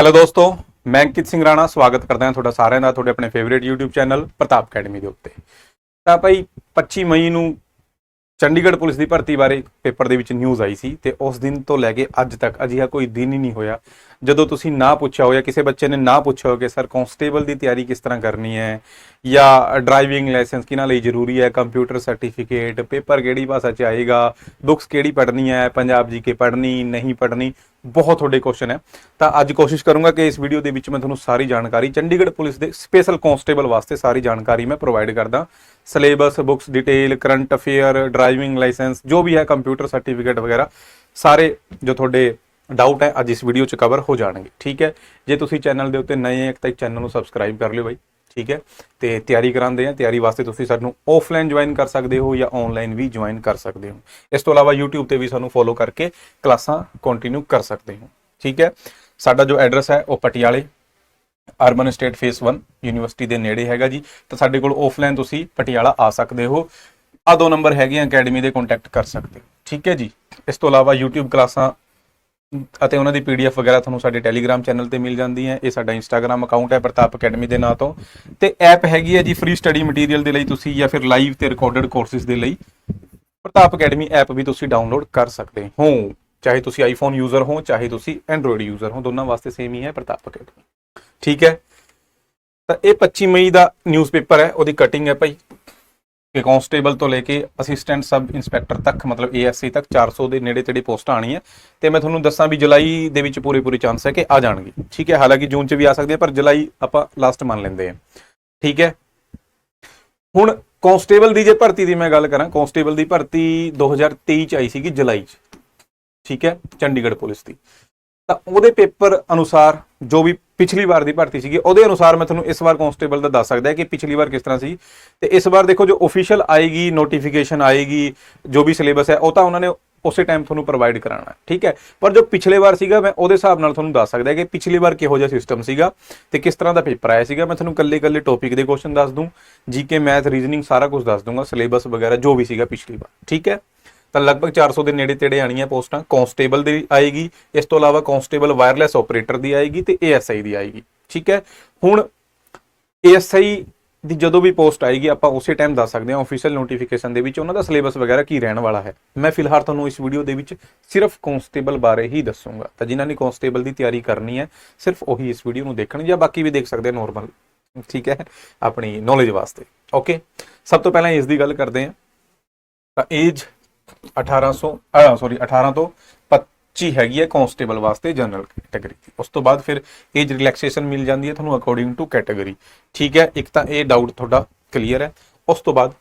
Hello ਦੋਸਤੋ, ਮੈਂ ਅੰਕਿਤ ਸਿੰਘ ਰਾਣਾ, ਸਵਾਗਤ ਕਰਦਾ ਹਾਂ ਤੁਹਾਡਾ ਸਾਰਿਆਂ ਦਾ, ਤੁਹਾਡੇ ਆਪਣੇ favourite YouTube channel Pratap academy ਦੇ ਉੱਤੇ। ਤਾਂ ਭਾਈ 25 ਮਈ ਨੂੰ ਚੰਡੀਗੜ੍ਹ ਪੁਲਿਸ ਦੀ ਭਰਤੀ ਬਾਰੇ ਪੇਪਰ ਦੇ ਵਿੱਚ ਨਿਊਜ਼ ਆਈ ਸੀ ਤੇ ਉਸ ਦਿਨ ਤੋਂ ਲੈ ਕੇ ਅੱਜ ਤੱਕ ਅਜਿਹਾ ਕੋਈ ਦਿਨ ਹੀ ਨਹੀਂ ਹੋਇਆ। ਜਦੋਂ ਤੁਸੀਂ ਨਾ ਪੁੱਛਿਆ ਹੋ ਜਾਂ ਕਿਸੇ ਬੱਚੇ ਨੇ ਨਾ ਪੁੱਛਿਆ ਹੋ ਕਿ ਸਰ ਕਾਂਸਟੇਬਲ ਦੀ ਤਿਆਰੀ ਕਿਸ ਤਰ੍ਹਾਂ ਕਰਨੀ ਹੈ ਜਾਂ ਡਰਾਈਵਿੰਗ ਲਾਇਸੈਂਸ ਕਿਹਨਾਂ ਲਈ ਜ਼ਰੂਰੀ ਹੈ ਕੰਪਿਊਟਰ ਸਰਟੀਫਿਕੇਟ ਪੇਪਰ ਕਿਹੜੀ ਭਾਸ਼ਾ 'ਚ ਆਏਗਾ ਬੁੱਕਸ ਕਿਹੜੀ ਪੜ੍ਹਨੀ ਹੈ ਪੰਜਾਬ ਜੀ ਕੇ ਪੜ੍ਹਨੀ ਨਹੀਂ ਪੜ੍ਹਨੀ ਬਹੁਤ ਤੁਹਾਡੇ ਕੁਐਸਚਨ ਹੈ ਤਾਂ ਅੱਜ ਕੋਸ਼ਿਸ਼ ਕਰੂੰਗਾ ਕਿ ਇਸ ਵੀਡੀਓ ਦੇ ਵਿੱਚ ਮੈਂ ਤੁਹਾਨੂੰ ਸਾਰੀ ਜਾਣਕਾਰੀ ਚੰਡੀਗੜ੍ਹ ਪੁਲਿਸ ਦੇ ਸਪੈਸ਼ਲ ਕਾਂਸਟੇਬਲ ਵਾਸਤੇ ਸਾਰੀ ਜਾਣਕਾਰੀ ਮੈਂ ਪ੍ਰੋਵਾਈਡ ਕਰਦਾ syllabus books detail current affair driving licence ਜੋ ਵੀ ਹੈ ਕੰਪਿਊਟਰ ਸਰਟੀਫਿਕੇਟ ਵਗੈਰਾ ਸਾਰੇ ਜੋ ਤੁਹਾਡੇ ਡਾਊਟ ਹੈ, ਅੱਜ ਇਸ ਵੀਡੀਓ 'ਚ ਕਵਰ ਹੋ ਜਾਣਗੇ। ਠੀਕ ਹੈ? ਜੇ ਤੁਸੀਂ ਚੈਨਲ ਦੇ ਉੱਤੇ ਨਏ ਹੋ, ਤਾਂ ਚੈਨਲ ਨੂੰ ਸਬਸਕ੍ਰਾਈਬ ਕਰ ਲਿਓ ਬਾਈ। ਠੀਕ ਹੈ? ਤੇ ਤਿਆਰੀ ਕਰਾਉਂਦੇ ਆ ਤਿਆਰੀ ਵਾਸਤੇ ਤੁਸੀਂ ਸਾਨੂੰ ਆਫਲਾਈਨ ਜੁਆਇਨ ਕਰ ਸਕਦੇ ਹੋ ਜਾਂ ਆਨਲਾਈਨ ਵੀ ਜੁਆਇਨ ਕਰ ਸਕਦੇ ਹੋ। ਇਸ ਤੋਂ ਇਲਾਵਾ YouTube ਤੇ ਵੀ ਸਾਨੂੰ ਫੋਲੋ ਕਰਕੇ ਕਲਾਸਾਂ ਕੰਟੀਨਿਊ ਕਰ ਸਕਦੇ ਹੋ। ਠੀਕ ਹੈ? ਸਾਡਾ ਜੋ ਐਡਰੈਸ ਹੈ, ਉਹ ਪਟਿਆਲੇ ਅਰਬਨ ਸਟੇਟ ਫੇਸ 1 ਯੂਨੀਵਰਸਿਟੀ ਦੇ ਨੇੜੇ ਹੈਗਾ ਜੀ। ਤਾਂ ਸਾਡੇ ਕੋਲ ਆਫਲਾਈਨ ਤੁਸੀਂ ਪਟਿਆਲਾ ਆ ਸਕਦੇ ਹੋ। ਆ ਦੋ ਨੰਬਰ ਹੈਗੇ ਆ ਅਕੈਡਮੀ ਦੇ ਕੰਟੈਕਟ ਕਰ ਸਕਦੇ ਹੋ। ਠੀਕ ਹੈ ਜੀ? ਇਸ ਤੋਂ ਇਲਾਵਾ YouTube ਕਲਾਸਾਂ ਅਤੇ ਉਹਨਾਂ ਦੀ ਪੀਡੀਐਫ ਵਗੈਰਾ ਤੁਹਾਨੂੰ ਸਾਡੇ ਟੈਲੀਗ੍ਰam ਚੈਨਲ ਤੇ ਮਿਲ ਜਾਂਦੀ ਹੈ। ਇਹ ਸਾਡਾ ਇੰਸਟਾਗ੍ਰam ਅਕਾਊਂਟ ਹੈ ਪ੍ਰਤਾਪ ਅਕੈਡਮੀ ਦੇ ਨਾਂ ਤੋਂ। ਤੇ ਐਪ ਹੈਗੀ ਹੈ ਜੀ ਫ੍ਰੀ ਸਟੱਡੀ ਮਟੀਰੀਅਲ ਦੇ ਲਈ ਤੁਸੀਂ ਜਾਂ ਫਿਰ ਲਾਈਵ ਤੇ ਰਿਕਾਰਡਡ ਕੋਰਸਿਸ ਦੇ ਲਈ। ਪ੍ਰਤਾਪ ਅਕੈਡਮੀ ਐਪ ਵੀ ਤੁਸੀਂ ਡਾਊਨਲੋਡ ਕਰ ਸਕਦੇ ਹੋ। ਚਾਹੇ ਤੁਸੀਂ ਆਈਫੋਨ ਯੂਜ਼ਰ ਹੋ, ਚਾਹੇ ਤੁਸੀਂ ਐਂਡਰੋਇਡ ਯੂਜ਼ਰ ਹੋ, ਦੋਨਾਂ ਵਾਸਤੇ ਸੇਮ ਹੀ ਹੈ ਪ੍ਰਤਾਪ ਅਕੈਡਮੀ ਠੀਕ ਹੈ? ਤਾਂ ਇਹ 25 ਮਈ ਦਾ ਨਿਊਜ਼ਪੇਪਰ ਹੈ, ਉਹਦੀ ਕਟਿੰਗ ਹੈ ਭਾਈ। ਕਿ ਕਾਂਸਟੇਬਲ ਤੋਂ ਲੈ ਕੇ ਅਸਿਸਟੈਂਟ ਸਬ ਇੰਸਪੈਕਟਰ ਤੱਕ, ਮਤਲਬ ਏਐਸਸੀ ਤੱਕ 400 ਦੇ ਨੇੜੇ ਤੇੜੇ ਪੋਸਟਾਂ ਆਣੀਆਂ ਤੇ ਮੈਂ ਤੁਹਾਨੂੰ ਦੱਸਾਂ ਵੀ ਜੁਲਾਈ ਦੇ ਵਿੱਚ ਪੂਰੇ ਪੂਰੇ ਚਾਂਸ ਹੈ ਕਿ ਆ ਜਾਣਗੇ। ਠੀਕ ਹੈ, ਹਾਲਾਂਕਿ ਜੂਨ ਚ ਵੀ ਆ ਸਕਦੇ ਆ, ਪਰ ਜੁਲਾਈ ਆਪਾਂ ਲਾਸਟ ਮੰਨ ਲੈਂਦੇ ਆ ਠੀਕ ਹੈ। ਹੁਣ ਕਾਂਸਟੇਬਲ ਦੀ ਜੇ ਭਰਤੀ ਦੀ ਮੈਂ ਗੱਲ ਕਰਾਂ ਕਾਂਸਟੇਬਲ ਦੀ ਭਰਤੀ 2023 ਚ ਆਈ ਸੀਗੀ ਜੁਲਾਈ ਚ। ਠੀਕ ਹੈ, ਚੰਡੀਗੜ੍ਹ ਪੁਲਿਸ ਦੀ। ਤਾਂ ਉਹਦੇ ਪੇਪਰ ਅਨੁਸਾਰ ਜੋ ਵੀ ਪਿਛਲੀ ਵਾਰ ਦੀ ਭਰਤੀ ਸੀਗੀ, ਉਹਦੇ ਅਨੁਸਾਰ ਮੈਂ ਤੁਹਾਨੂੰ ਇਸ ਵਾਰ ਕਾਂਸਟੇਬਲ ਦਾ ਦੱਸ ਸਕਦਾ ਕਿ ਪਿਛਲੀ ਵਾਰ ਕਿਸ ਤਰ੍ਹਾਂ ਸੀ। ਤੇ ਇਸ ਵਾਰ ਦੇਖੋ ਜੋ ਅਫੀਸ਼ੀਅਲ ਆਏਗੀ ਨੋਟੀਫਿਕੇਸ਼ਨ ਆਏਗੀ, ਜੋ ਵੀ ਸਿਲੇਬਸ ਹੈ, ਉਹ ਤਾਂ ਉਹਨਾਂ ਨੇ ਉਸੇ ਟਾਈਮ ਤੁਹਾਨੂੰ ਪ੍ਰੋਵਾਈਡ ਕਰਾਉਣਾ ਠੀਕ ਹੈ? ਪਰ ਜੋ ਪਿਛਲੇ ਵਾਰ ਸੀਗਾ, ਮੈਂ ਉਹਦੇ ਹਿਸਾਬ ਨਾਲ ਤੁਹਾਨੂੰ ਦੱਸ ਸਕਦਾ ਕਿ ਪਿਛਲੀ ਵਾਰ ਕਿਹੋ ਜਿਹਾ ਸਿਸਟਮ ਸੀਗਾ ਤੇ ਕਿਸ ਤਰ੍ਹਾਂ ਦਾ ਪੇਪਰ ਆਇਆ ਸੀਗਾ। ਮੈਂ ਤੁਹਾਨੂੰ ਕੱਲੇ-ਕੱਲੇ ਟੌਪਿਕ ਦੇ ਕੁਐਸਚਨ ਦੱਸ ਦੂੰ ਜੀਕੇ ਮੈਥ ਰੀਜ਼ਨਿੰਗ ਸਾਰਾ ਕੁਝ ਦੱਸ ਦੂੰਗਾ ਸਿਲੇਬਸ ਵਗੈਰਾ ਜੋ ਵੀ ਸੀਗਾ ਪਿਛਲੀ ਵਾਰ, ਠੀਕ ਹੈ? ਤਾਂ ਲਗਭਗ 400 ਦੇ ਨੇੜੇ ਤੇੜੇ ਆਣੀਆਂ ਪੋਸਟਾਂ ਕਾਂਸਟੇਬਲ ਦੀ ਆਏਗੀ। ਇਸ ਤੋਂ ਇਲਾਵਾ ਕਾਂਸਟੇਬਲ ਵਾਇਰਲੈਸ ਆਪਰੇਟਰ ਦੀ ਆਏਗੀ ਤੇ ਏਐਸਆਈ ਦੀ ਆਏਗੀ। ਠੀਕ ਹੈ? ਹੁਣ ਏਐਸਆਈ ਦੀ ਜਦੋਂ ਵੀ ਪੋਸਟ ਆਏਗੀ, ਆਪਾਂ ਉਸੇ ਟਾਈਮ ਦੱਸ ਸਕਦੇ ਹਾਂ ਅਫੀਸ਼ੀਅਲ ਨੋਟੀਫਿਕੇਸ਼ਨ ਦੇ ਵਿੱਚ ਉਹਨਾਂ ਦਾ ਸਿਲੇਬਸ ਵਗੈਰਾ ਕੀ ਰਹਿਣ ਵਾਲਾ ਹੈ। ਮੈਂ ਫਿਲਹਾਲ ਤੁਹਾਨੂੰ ਇਸ ਵੀਡੀਓ ਦੇ ਵਿੱਚ ਸਿਰਫ ਕਾਂਸਟੇਬਲ ਬਾਰੇ ਹੀ ਦੱਸੂੰਗਾ। ਤਾਂ ਜਿਨ੍ਹਾਂ ਨੇ ਕਾਂਸਟੇਬਲ ਦੀ ਤਿਆਰੀ ਕਰਨੀ ਹੈ, ਸਿਰਫ ਉਹੀ ਇਸ ਵੀਡੀਓ ਨੂੰ ਦੇਖਣ ਜਾਂ ਬਾਕੀ ਵੀ ਦੇਖ ਸਕਦੇ ਨੋਰਮਲ ਠੀਕ ਹੈ? ਆਪਣੀ ਨੌਲੇਜ ਵਾਸਤੇ। ਓਕੇ ਸਭ ਤੋਂ ਪਹਿਲਾਂ ਇਸ ਦੀ ਗੱਲ ਕਰਦੇ ਹਾਂ। ਤਾਂ ਏਜ 1800 ਸੌਰੀ 18 ਤੋਂ 25 ਹੈਗੀ ਹੈ ਕਾਂਸਟੇਬਲ ਵਾਸਤੇ ਜਨਰਲ ਕੈਟਾਗਰੀ ਉਸ ਤੋਂ ਬਾਅਦ ਫਿਰ ਏਜ ਰਿਲੈਕਸੇਸ਼ਨ ਮਿਲ ਜਾਂਦੀ ਹੈ ਤੁਹਾਨੂੰ ਅਕੋਰਡਿੰਗ ਟੂ ਕੈਟਾਗਰੀ ਠੀਕ ਹੈ, ਇੱਕ ਤਾਂ ਇਹ ਡਾਊਟ ਤੁਹਾਡਾ ਕਲੀਅਰ ਹੈ। ਉਸ ਤੋਂ ਬਾਅਦ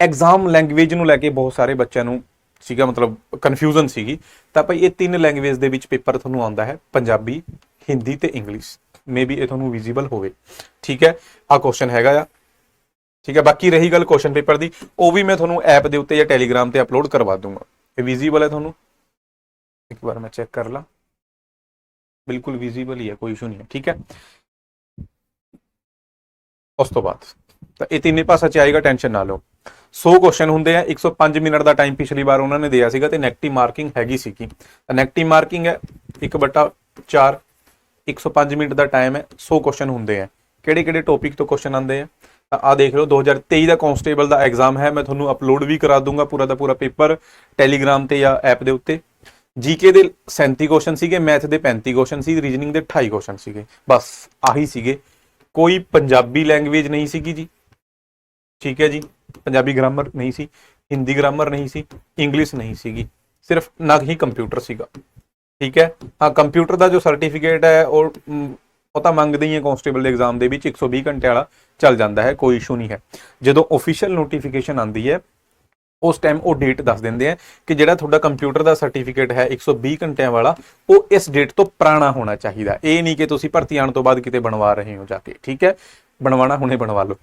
ਐਗਜ਼ਾਮ ਲੈਂਗੁਏਜ ਨੂੰ ਲੈ ਕੇ ਬਹੁਤ ਸਾਰੇ ਬੱਚਿਆਂ ਨੂੰ ਸੀਗਾ ਮਤਲਬ ਕਨਫਿਊਜ਼ਨ ਸੀਗੀ। ਤਾਂ ਭਾਈ ਇਹ ਤਿੰਨ ਲੈਂਗੁਏਜ ਦੇ ਵਿੱਚ ਪੇਪਰ ਤੁਹਾਨੂੰ ਆਉਂਦਾ ਹੈ, ਪੰਜਾਬੀ, ਹਿੰਦੀ ਤੇ ਇੰਗਲਿਸ਼ ਮੇਬੀ ਇਹ ਤੁਹਾਨੂੰ ਵਿਜ਼ੀਬਲ ਹੋਵੇ। ਠੀਕ ਹੈ ਆ ਕੁਐਸਚਨ ਹੈਗਾ ਆ। ਠੀਕ ਹੈ, ਬਾਕੀ ਰਹੀ ਗੱਲ ਕੁਐਸਚਨ ਪੇਪਰ ਦੀ, ਉਹ ਵੀ ਮੈਂ ਤੁਹਾਨੂੰ ਐਪ ਦੇ ਉੱਤੇ ਜਾਂ ਟੈਲੀਗ੍ਰਾਮ ਤੇ ਅਪਲੋਡ ਕਰਵਾ ਦੂੰਗਾ। ਇਹ ਵਿਜ਼ੀਬਲ ਹੈ ਤੁਹਾਨੂੰ? ਇੱਕ ਵਾਰ ਮੈਂ ਚੈੱਕ ਕਰ ਲਾਂ। ਬਿਲਕੁਲ ਵਿਜ਼ੀਬਲ ਹੀ ਹੈ, ਕੋਈ ਇਸ਼ੂ ਨਹੀਂ ਹੈ, ਠੀਕ ਹੈ? ਉਸ ਤੋਂ ਬਾਅਦ, ਤਾਂ ਇਹ ਤਿੰਨੇ ਪਾਸਾ ਚ ਆਏਗਾ ਟੈਨਸ਼ਨ ਨਾ ਲਓ। 100 ਕੁਐਸਚਨ ਹੁੰਦੇ ਆ 105 ਮਿੰਟ ਦਾ ਟਾਈਮ ਪਿਛਲੀ ਵਾਰ ਉਹਨਾਂ ਨੇ ਦਿਆ ਸੀਗਾ ਤੇ ਨੈਗੇਟਿਵ ਮਾਰਕਿੰਗ ਹੈਗੀ ਸੀਗੀ। ਤਾਂ ਨੈਗੇਟਿਵ ਮਾਰਕਿੰਗ ਹੈ 1/4 105 ਮਿੰਟ ਦਾ ਟਾਈਮ ਹੈ 100 ਕੁਐਸਚਨ ਹੁੰਦੇ ਆ। ਕਿਹੜੇ ਕਿਹੜੇ ਟੌਪਿਕ ਤੋਂ ਕੁਐਸਚਨ ਆਉਂਦੇ ਆ? ਆ ਦੇਖ ਲਓ 2023 ਦਾ ਕਾਂਸਟੇਬਲ ਦਾ ਐਗਜ਼ਾਮ ਹੈ, ਮੈਂ ਤੁਹਾਨੂੰ ਅਪਲੋਡ ਵੀ ਕਰਾ ਦੂੰਗਾ ਪੂਰਾ ਦਾ ਪੂਰਾ ਪੇਪਰ ਟੈਲੀਗ੍ਰਾਮ ਤੇ ਜਾਂ ਐਪ ਦੇ ਉੱਤੇ। ਜੀਕੇ ਦੇ 37 ਕੁਐਸਚਨ ਸੀਗੇ ਮੈਥ ਦੇ 35 ਕੁਐਸਚਨ ਸੀ ਰੀਜਨਿੰਗ ਦੇ 28 ਕੁਐਸਚਨ ਸੀਗੇ, ਬਸ ਆਹੀ ਸੀਗੇ। ਕੋਈ ਪੰਜਾਬੀ ਲੈਂਗੁਏਜ ਨਹੀਂ ਸੀਗੀ ਜੀ। ਠੀਕ ਹੈ ਜੀ, ਪੰਜਾਬੀ ਗ੍ਰਾਮਰ ਨਹੀਂ ਸੀ, ਹਿੰਦੀ ਗ੍ਰਾਮਰ ਨਹੀਂ ਸੀ ਇੰਗਲਿਸ਼ ਨਹੀਂ ਸੀਗੀ, ਸਿਰਫ ਨਾ ਹੀ ਕੰਪਿਊਟਰ ਸੀਗਾ। ਠੀਕ ਹੈ ਹਾਂ ਕੰਪਿਊਟਰ ਦਾ ਜੋ ਸਰਟੀਫਿਕੇਟ ਹੈ, ਉਹ ਉਹ ਤਾਂ ਮੰਗਦੇ ਹੀ ਹੈ ਕਾਂਸਟੇਬਲ ਦੇ ਐਗਜ਼ਾਮ ਦੇ ਵਿੱਚ 120 ਘੰਟੇ ਵਾਲਾ ਚੱਲ ਜਾਂਦਾ ਹੈ, ਕੋਈ ਇਸ਼ੂ ਨਹੀਂ ਹੈ। ਜਦੋਂ ਅਫੀਸ਼ੀਅਲ ਨੋਟੀਫਿਕੇਸ਼ਨ ਆਂਦੀ ਹੈ, ਉਸ ਟਾਈਮ ਉਹ ਡੇਟ ਦੱਸ ਦਿੰਦੇ ਆ ਕਿ ਜਿਹੜਾ ਤੁਹਾਡਾ ਕੰਪਿਊਟਰ ਦਾ ਸਰਟੀਫਿਕੇਟ ਹੈ 120 ਘੰਟਿਆਂ ਵਾਲਾ, ਉਹ ਇਸ ਡੇਟ ਤੋਂ ਪੁਰਾਣਾ ਹੋਣਾ ਚਾਹੀਦਾ। ਇਹ ਨਹੀਂ ਕਿ ਤੁਸੀਂ ਭਰਤੀ ਆਉਣ ਤੋਂ ਬਾਅਦ ਕਿਤੇ ਬਣਵਾ ਰਹੇ ਹੋ ਜਾ ਕੇ, ਠੀਕ ਹੈ? ਬਣਵਾਣਾ ਹੁਣੇ ਬਣਵਾ ਲਓ।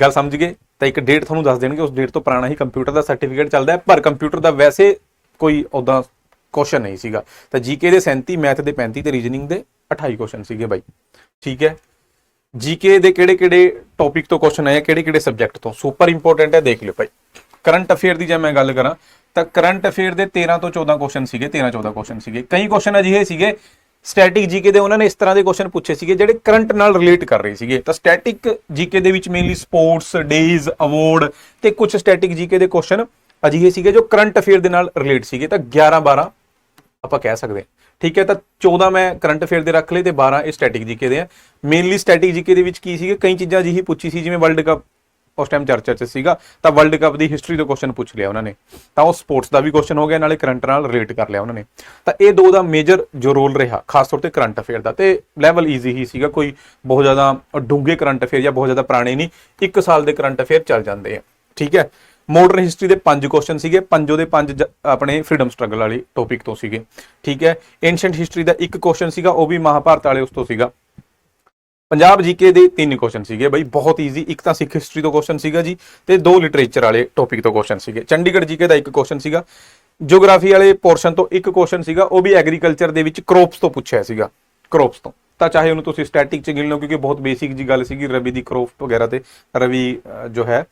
ਗੱਲ ਸਮਝ ਗਏ? ਤਾਂ ਇੱਕ ਡੇਟ ਤੁਹਾਨੂੰ ਦੱਸ ਦੇਣਗੇ, ਉਸ ਡੇਟ ਤੋਂ ਪੁਰਾਣਾ ਹੀ ਕੰਪਿਊਟਰ ਦਾ ਸਰਟੀਫਿਕੇਟ ਚੱਲਦਾ ਹੈ, ਪਰ ਕੰਪਿਊਟਰ ਦਾ ਵੈਸੇ ਕੋਈ ਉਦਾਂ ਕੁਐਸਚਨ ਨਹੀਂ ਸੀਗਾ। ਤਾਂ ਜੀਕੇ ਦੇ 37 ਮੈਥ ਦੇ 35 ਤੇ ਰੀਜਨਿੰਗ ਦੇ 28 ਕੁਐਸਚਨ ਸੀਗੇ ਬਾਈ। ਠੀਕ ਹੈ? ਜੀਕੇ ਦੇ ਕਿਹੜੇ ਕਿਹੜੇ ਟੌਪਿਕ ਤੋਂ ਕੁਐਸਚਨ ਆਏ ਕਿਹੜੇ ਕਿਹੜੇ ਸਬਜੈਕਟ ਤੋਂ? ਸੁਪਰ ਇੰਪੋਰਟੈਂਟ ਹੈ, ਦੇਖ ਲਿਓ ਭਾਈ। ਕਰੰਟ ਅਫੇਅਰ ਦੀ ਜੇ ਮੈਂ ਗੱਲ ਕਰਾਂ, ਤਾਂ ਕਰੰਟ ਅਫੇਅਰ ਦੇ 13 ਤੋਂ 14 ਕੁਐਸਚਨ ਸੀਗੇ 13 14 ਕੁਐਸਚਨ ਸੀਗੇ। ਕਈ ਕੁਐਸਚਨ ਅਜਿਹੇ ਸੀਗੇ ਸਟੈਟਿਕ ਜੀਕੇ ਦੇ ਉਹਨਾਂ ਨੇ ਇਸ ਤਰ੍ਹਾਂ ਦੇ ਕੁਐਸਚਨ ਪੁੱਛੇ ਸੀਗੇ, ਜਿਹੜੇ ਕਰੰਟ ਨਾਲ ਰਿਲੇਟ ਕਰ ਰਹੇ ਸੀਗੇ। ਤਾਂ ਸਟੈਟਿਕ ਜੀਕੇ ਦੇ ਵਿੱਚ ਮੇਨਲੀ ਸਪੋਰਟਸ ਡੇਜ਼ ਅਵਾਰਡ ਤੇ ਕੁਝ ਸਟੈਟਿਕ ਜੀਕੇ ਦੇ ਕੁਐਸਚਨ ਅਜਿਹੇ ਸੀਗੇ ਜੋ ਕਰੰਟ ਅਫੇਅਰ ਦੇ ਨਾਲ ਰਿਲੇਟ ਸੀਗੇ। ਤਾਂ 11 12 ਆਪਾਂ ਕਹਿ ਸਕਦੇ ਹਾਂ। ਠੀਕ ਹੈ, ਤਾਂ 14 ਮੈਂ ਕਰੰਟ ਅਫੇਅਰ ਦੇ ਰੱਖ ਲਏ ਤੇ 12 ਇਹ ਸਟੈਟਿਕ ਜੀਕੇ ਦੇ ਆ। ਮੇਨਲੀ ਸਟੈਟਿਕ ਜੀਕੇ ਦੇ ਵਿੱਚ ਕੀ ਸੀਗੇ? ਕਈ ਚੀਜ਼ਾਂ ਅਜਿਹੀ ਪੁੱਛੀ ਸੀ, ਜਿਵੇਂ ਵਰਲਡ ਕੱਪ ਉਸ ਟਾਈਮ ਚਰਚਾ 'ਚ ਸੀਗਾ। ਤਾਂ ਵਰਲਡ ਕੱਪ ਦੀ ਹਿਸਟਰੀ ਤੋਂ ਕੁਐਸਚਨ ਪੁੱਛ ਲਿਆ ਉਹਨਾਂ ਨੇ। ਤਾਂ ਉਹ ਸਪੋਰਟਸ ਦਾ ਵੀ ਕੁਐਸਚਨ ਹੋ ਗਿਆ, ਨਾਲੇ ਕਰੰਟ ਨਾਲ ਰਿਲੇਟ ਕਰ ਲਿਆ ਉਹਨਾਂ ਨੇ। ਤਾਂ ਇਹ ਦੋ ਦਾ ਮੇਜਰ ਜੋ ਰੋਲ ਰਿਹਾ, ਖਾਸ ਤੌਰ ਤੇ ਕਰੰਟ ਅਫੇਅਰ ਦਾ। ਤੇ ਲੈਵਲ ਈਜ਼ੀ ਹੀ ਸੀਗਾ, ਕੋਈ ਬਹੁਤ ਜ਼ਿਆਦਾ ਡੂੰਘੇ ਕਰੰਟ ਅਫੇਅਰ ਜਾਂ ਬਹੁਤ ਜ਼ਿਆਦਾ ਪੁਰਾਣੇ ਨਹੀਂ, ਇੱਕ ਸਾਲ ਦੇ ਕਰੰਟ ਅਫੇਅਰ ਚੱਲ ਜਾਂਦੇ ਆ। ਠੀਕ ਹੈ? ਮੋਡਰਨ ਹਿਸਟਰੀ ਦੇ ਪੰਜ ਕੁਐਸਚਨ ਸੀਗੇ। ਪੰਜੋ ਦੇ ਪੰਜ ਆਪਣੇ ਫਰੀडम ਸਟਰਗਲ ਵਾਲੀ ਟੌਪਿਕ ਤੋਂ ਸੀਗੇ। ਠੀਕ ਹੈ। ਐਂਸ਼ੀਅੰਟ ਹਿਸਟਰੀ ਦਾ ਇੱਕ ਕੁਐਸਚਨ ਸੀਗਾ, ਉਹ ਵੀ ਮਹਾਭਾਰਤ ਵਾਲੇ ਉਸ ਤੋਂ ਸੀਗਾ। ਪੰਜਾਬ ਜੀਕੇ ਦੇ ਤਿੰਨ ਕੁਐਸਚਨ ਸੀਗੇ। ਬਈ ਬਹੁਤ ਈਜ਼ੀ ਇੱਕ ਤਾਂ ਸਿੱਖ ਹਿਸਟਰੀ ਤੋਂ ਕੁਐਸਚਨ ਸੀਗਾ ਜੀ ਤੇ ਦੋ ਲਿਟਰੇਚਰ ਵਾਲੇ ਟੌਪਿਕ ਤੋਂ ਕੁਐਸਚਨ ਸੀਗੇ। ਚੰਡੀਗੜ੍ਹ ਜੀਕੇ ਦਾ ਇੱਕ ਕੁਐਸਚਨ ਸੀਗਾ। ਜੀਓਗ੍ਰਾਫੀ ਵਾਲੇ ਪੋਰਸ਼ਨ ਤੋਂ ਇੱਕ ਕੁਐਸਚਨ ਸੀਗਾ। ਉਹ ਵੀ ਐਗਰੀਕਲਚਰ ਦੇ ਵਿੱਚ ਕ੍ਰੋਪਸ ਤੋਂ ਪੁੱਛਿਆ ਸੀਗਾ। ਕ੍ਰੋਪਸ ਤੋਂ। ਤਾਂ ਚਾਹੇ ਉਹਨੂੰ ਤੁਸੀਂ ਸਟੈਟਿਕ ਚ ਗਿਣ ਲਓ, ਕਿਉਂਕਿ ਬਹੁਤ ਬੇਸਿਕ ਜੀ ਗੱਲ ਸੀਗੀ, ਰਵੀ ਦੀ ਕ੍ਰੋਪ ਵਗੈਰਾ ਤੇ ਰਵੀ ਜੋ ਹੈ।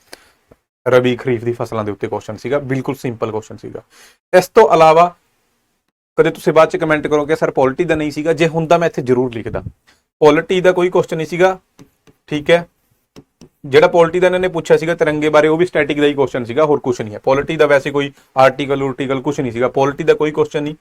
ਰਬੀ ਖਰੀਫ ਦੀ ਫਸਲਾਂ ਦੇ ਉੱਤੇ ਕੁਐਸਚਨ ਸੀਗਾ, ਬਿਲਕੁਲ ਸਿੰਪਲ ਕੁਐਸਚਨ ਸੀਗਾ। ਇਸ ਤੋਂ ਇਲਾਵਾ ਕਦੇ ਤੁਸੀਂ ਬਾਅਦ ਚ ਕਮੈਂਟ ਕਰੋ ਕਿ ਸਰ ਪੋਲਿਟੀ ਦਾ ਨਹੀਂ ਸੀਗਾ, ਜੇ ਹੁੰਦਾ ਮੈਂ ਇੱਥੇ ਜ਼ਰੂਰ ਲਿਖਦਾ। ਪੋਲਿਟੀ ਦਾ ਕੋਈ ਕੁਐਸਚਨ ਨਹੀਂ ਸੀਗਾ, ਠੀਕ ਹੈ। ਜਿਹੜਾ ਪੋਲਿਟੀ ਦਾ ਇਹਨਾਂ ਨੇ ਪੁੱਛਿਆ ਸੀਗਾ ਤਿਰੰਗੇ ਬਾਰੇ, ਉਹ ਵੀ ਸਟੈਟਿਕ ਦਾ ਹੀ ਕੁਐਸਚਨ ਸੀਗਾ, ਹੋਰ ਕੁਝ ਨਹੀਂ ਹੈ। ਪੋਲਿਟੀ ਦਾ ਵੈਸੇ ਕੋਈ ਆਰਟੀਕਲ ਉਰਟੀਕਲ ਕੁਝ ਨਹੀਂ ਸੀਗਾ। ਪੋਲਿਟੀ ਦਾ ਕੋਈ ਕੁਐਸਚਨ ਨਹੀਂ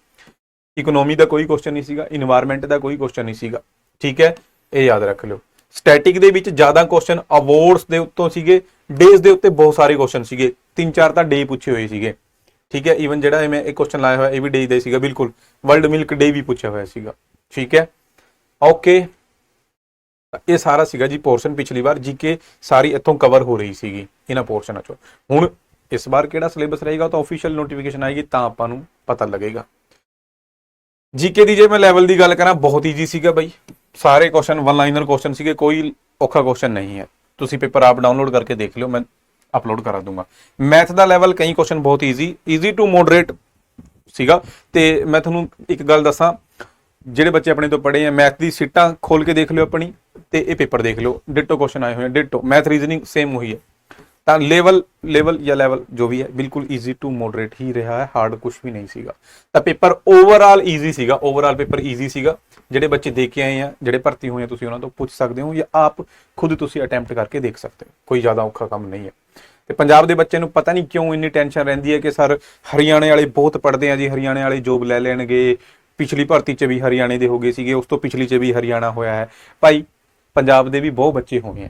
ਇਕਨੋਮੀ ਦਾ ਕੋਈ ਕੁਐਸਚਨ ਨਹੀਂ ਸੀਗਾ ਇਨਵਾਇਰਨਮੈਂਟ ਦਾ ਕੋਈ ਕੁਐਸਚਨ ਨਹੀਂ ਸੀਗਾ, ਠੀਕ ਹੈ। ਇਹ ਯਾਦ ਰੱਖ ਲਿਓ। ਸਟੈਟਿਕ ਦੇ ਵਿੱਚ ਜ਼ਿਆਦਾ ਕੁਐਸਚਨ ਅਵਾਰਡਸ ਦੇ ਉੱਤੋਂ ਸੀਗੇ ਡੇਜ਼ ਦੇ ਉੱਤੇ ਬਹੁਤ ਸਾਰੇ ਕੁਐਸਚਨ ਸੀਗੇ। ਤਿੰਨ ਚਾਰ ਤਾਂ ਡੇ ਪੁੱਛੇ ਹੋਏ ਸੀਗੇ। ਠੀਕ ਹੈ ਈਵਨ ਜਿਹੜਾ ਇਹ ਮੈਂ ਇੱਕ ਕੁਐਸਚਨ ਲਾਇਆ ਹੋਇਆ, ਇਹ ਵੀ ਡੇ ਦਾ ਸੀਗਾ, ਬਿਲਕੁਲ। ਵਰਲਡ ਮਿਲਕ ਡੇ ਵੀ ਪੁੱਛਿਆ ਹੋਇਆ ਸੀਗਾ। ਠੀਕ ਹੈ? ਓਕੇ ਇਹ ਸਾਰਾ ਸੀਗਾ ਜੀ ਪੋਰਸ਼ਨ ਪਿਛਲੀ ਵਾਰ ਜੀਕੇ ਸਾਰੀ ਇੱਥੋਂ ਕਵਰ ਹੋ ਰਹੀ ਸੀਗੀ, ਇਹਨਾਂ ਪੋਰਸ਼ਨਾਂ ਚੋਂ। ਹੁਣ ਇਸ ਵਾਰ ਕਿਹੜਾ ਸਿਲੇਬਸ ਰਹੇਗਾ ਤਾਂ ਅਫੀਸ਼ੀਅਲ ਨੋਟੀਫਿਕੇਸ਼ਨ ਆਏਗੀ, ਤਾਂ ਆਪਾਂ ਨੂੰ ਪਤਾ ਲੱਗੇਗਾ। ਜੀਕੇ ਦੀ ਜੇ ਮੈਂ ਲੈਵਲ ਦੀ ਗੱਲ ਕਰਾਂ, ਬਹੁਤ ਈਜ਼ੀ ਸੀਗਾ ਬਾਈ। ਸਾਰੇ ਕੁਐਸਚਨ ਵਨ ਲਾਈਨਰ ਕੁਐਸਚਨ ਸੀਗੇ, ਕੋਈ ਔਖਾ ਕੁਐਸਚਨ ਨਹੀਂ ਹੈ। ਤੁਸੀਂ ਪੇਪਰ ਆਪ ਡਾਊਨਲੋਡ ਕਰਕੇ ਦੇਖ ਲਿਓ, ਮੈਂ ਅਪਲੋਡ ਕਰਾ ਦੂੰਗਾ। ਮੈਥ ਦਾ ਲੈਵਲ ਕਈ ਕੁਐਸਚਨ ਬਹੁਤ ਈਜ਼ੀ ਈਜ਼ੀ ਟੂ ਮੋਡਰੇਟ ਸੀਗਾ। ਤੇ ਮੈਂ ਤੁਹਾਨੂੰ ਇੱਕ ਗੱਲ ਦੱਸਾਂ, ਜਿਹੜੇ ਬੱਚੇ ਆਪਣੇ ਤੋਂ ਪੜ੍ਹੇ ਆ ਮੈਥ ਦੀ ਸੀਟਾਂ ਖੋਲ ਕੇ ਦੇਖ ਲਿਓ ਆਪਣੀ, ਤੇ ਇਹ ਪੇਪਰ ਦੇਖ ਲਿਓ। ਡਿਟੋ ਕੁਐਸਚਨ ਆਏ ਹੋਏ ਆ, ਡਿਟੋ। ਮੈਥ ਰੀਜ਼ਨਿੰਗ ਸੇਮ ਹੋਈ ਹੈ। ਤਾਂ ਲੈਵਲ ਲੈਵਲ ਜਾਂ ਲੈਵਲ ਜੋ ਵੀ ਹੈ, ਬਿਲਕੁਲ ਈਜ਼ੀ ਟੂ ਮੋਡਰੇਟ ਹੀ ਰਿਹਾ ਹੈ ਹਾਰਡ ਕੁਝ ਵੀ ਨਹੀਂ ਸੀਗਾ। ਤਾਂ ਪੇਪਰ ਓਵਰਆਲ ਈਜ਼ੀ ਸੀਗਾ ਓਵਰਆਲ ਪੇਪਰ ਈਜ਼ੀ ਸੀਗਾ। ਜਿਹੜੇ ਬੱਚੇ ਦੇ ਕੇ ਆਏ ਆ, ਜਿਹੜੇ ਭਰਤੀ ਹੋਏ ਆ, ਤੁਸੀਂ ਉਹਨਾਂ ਤੋਂ ਪੁੱਛ ਸਕਦੇ ਹੋ ਜਾਂ ਆਪ ਖੁਦ ਤੁਸੀਂ ਅਟੈਂਪਟ ਕਰਕੇ ਦੇਖ ਸਕਦੇ ਹੋ। ਕੋਈ ਜ਼ਿਆਦਾ ਔਖਾ ਕੰਮ ਨਹੀਂ ਹੈ। ਤੇ ਪੰਜਾਬ ਦੇ ਬੱਚੇ ਨੂੰ ਪਤਾ ਨਹੀਂ ਕਿਉਂ ਇੰਨੀ ਟੈਨਸ਼ਨ ਰਹਿੰਦੀ ਹੈ ਕਿ ਸਰ ਹਰਿਆਣੇ ਵਾਲੇ ਬਹੁਤ ਪੜ੍ਹਦੇ ਆ ਜੀ, ਹਰਿਆਣੇ ਵਾਲੇ ਜੋਬ ਲੈ ਲੈਣਗੇ। ਪਿਛਲੀ ਭਰਤੀ 'ਚ ਵੀ ਹਰਿਆਣੇ ਦੇ ਹੋ ਗਏ ਸੀਗੇ, ਉਸ ਤੋਂ ਪਿਛਲੀ 'ਚ ਵੀ ਹਰਿਆਣਾ ਹੋਇਆ ਹੈ। ਭਾਈ, ਪੰਜਾਬ ਦੇ ਵੀ ਬਹੁਤ ਬੱਚੇ ਹੋਏ ਆ।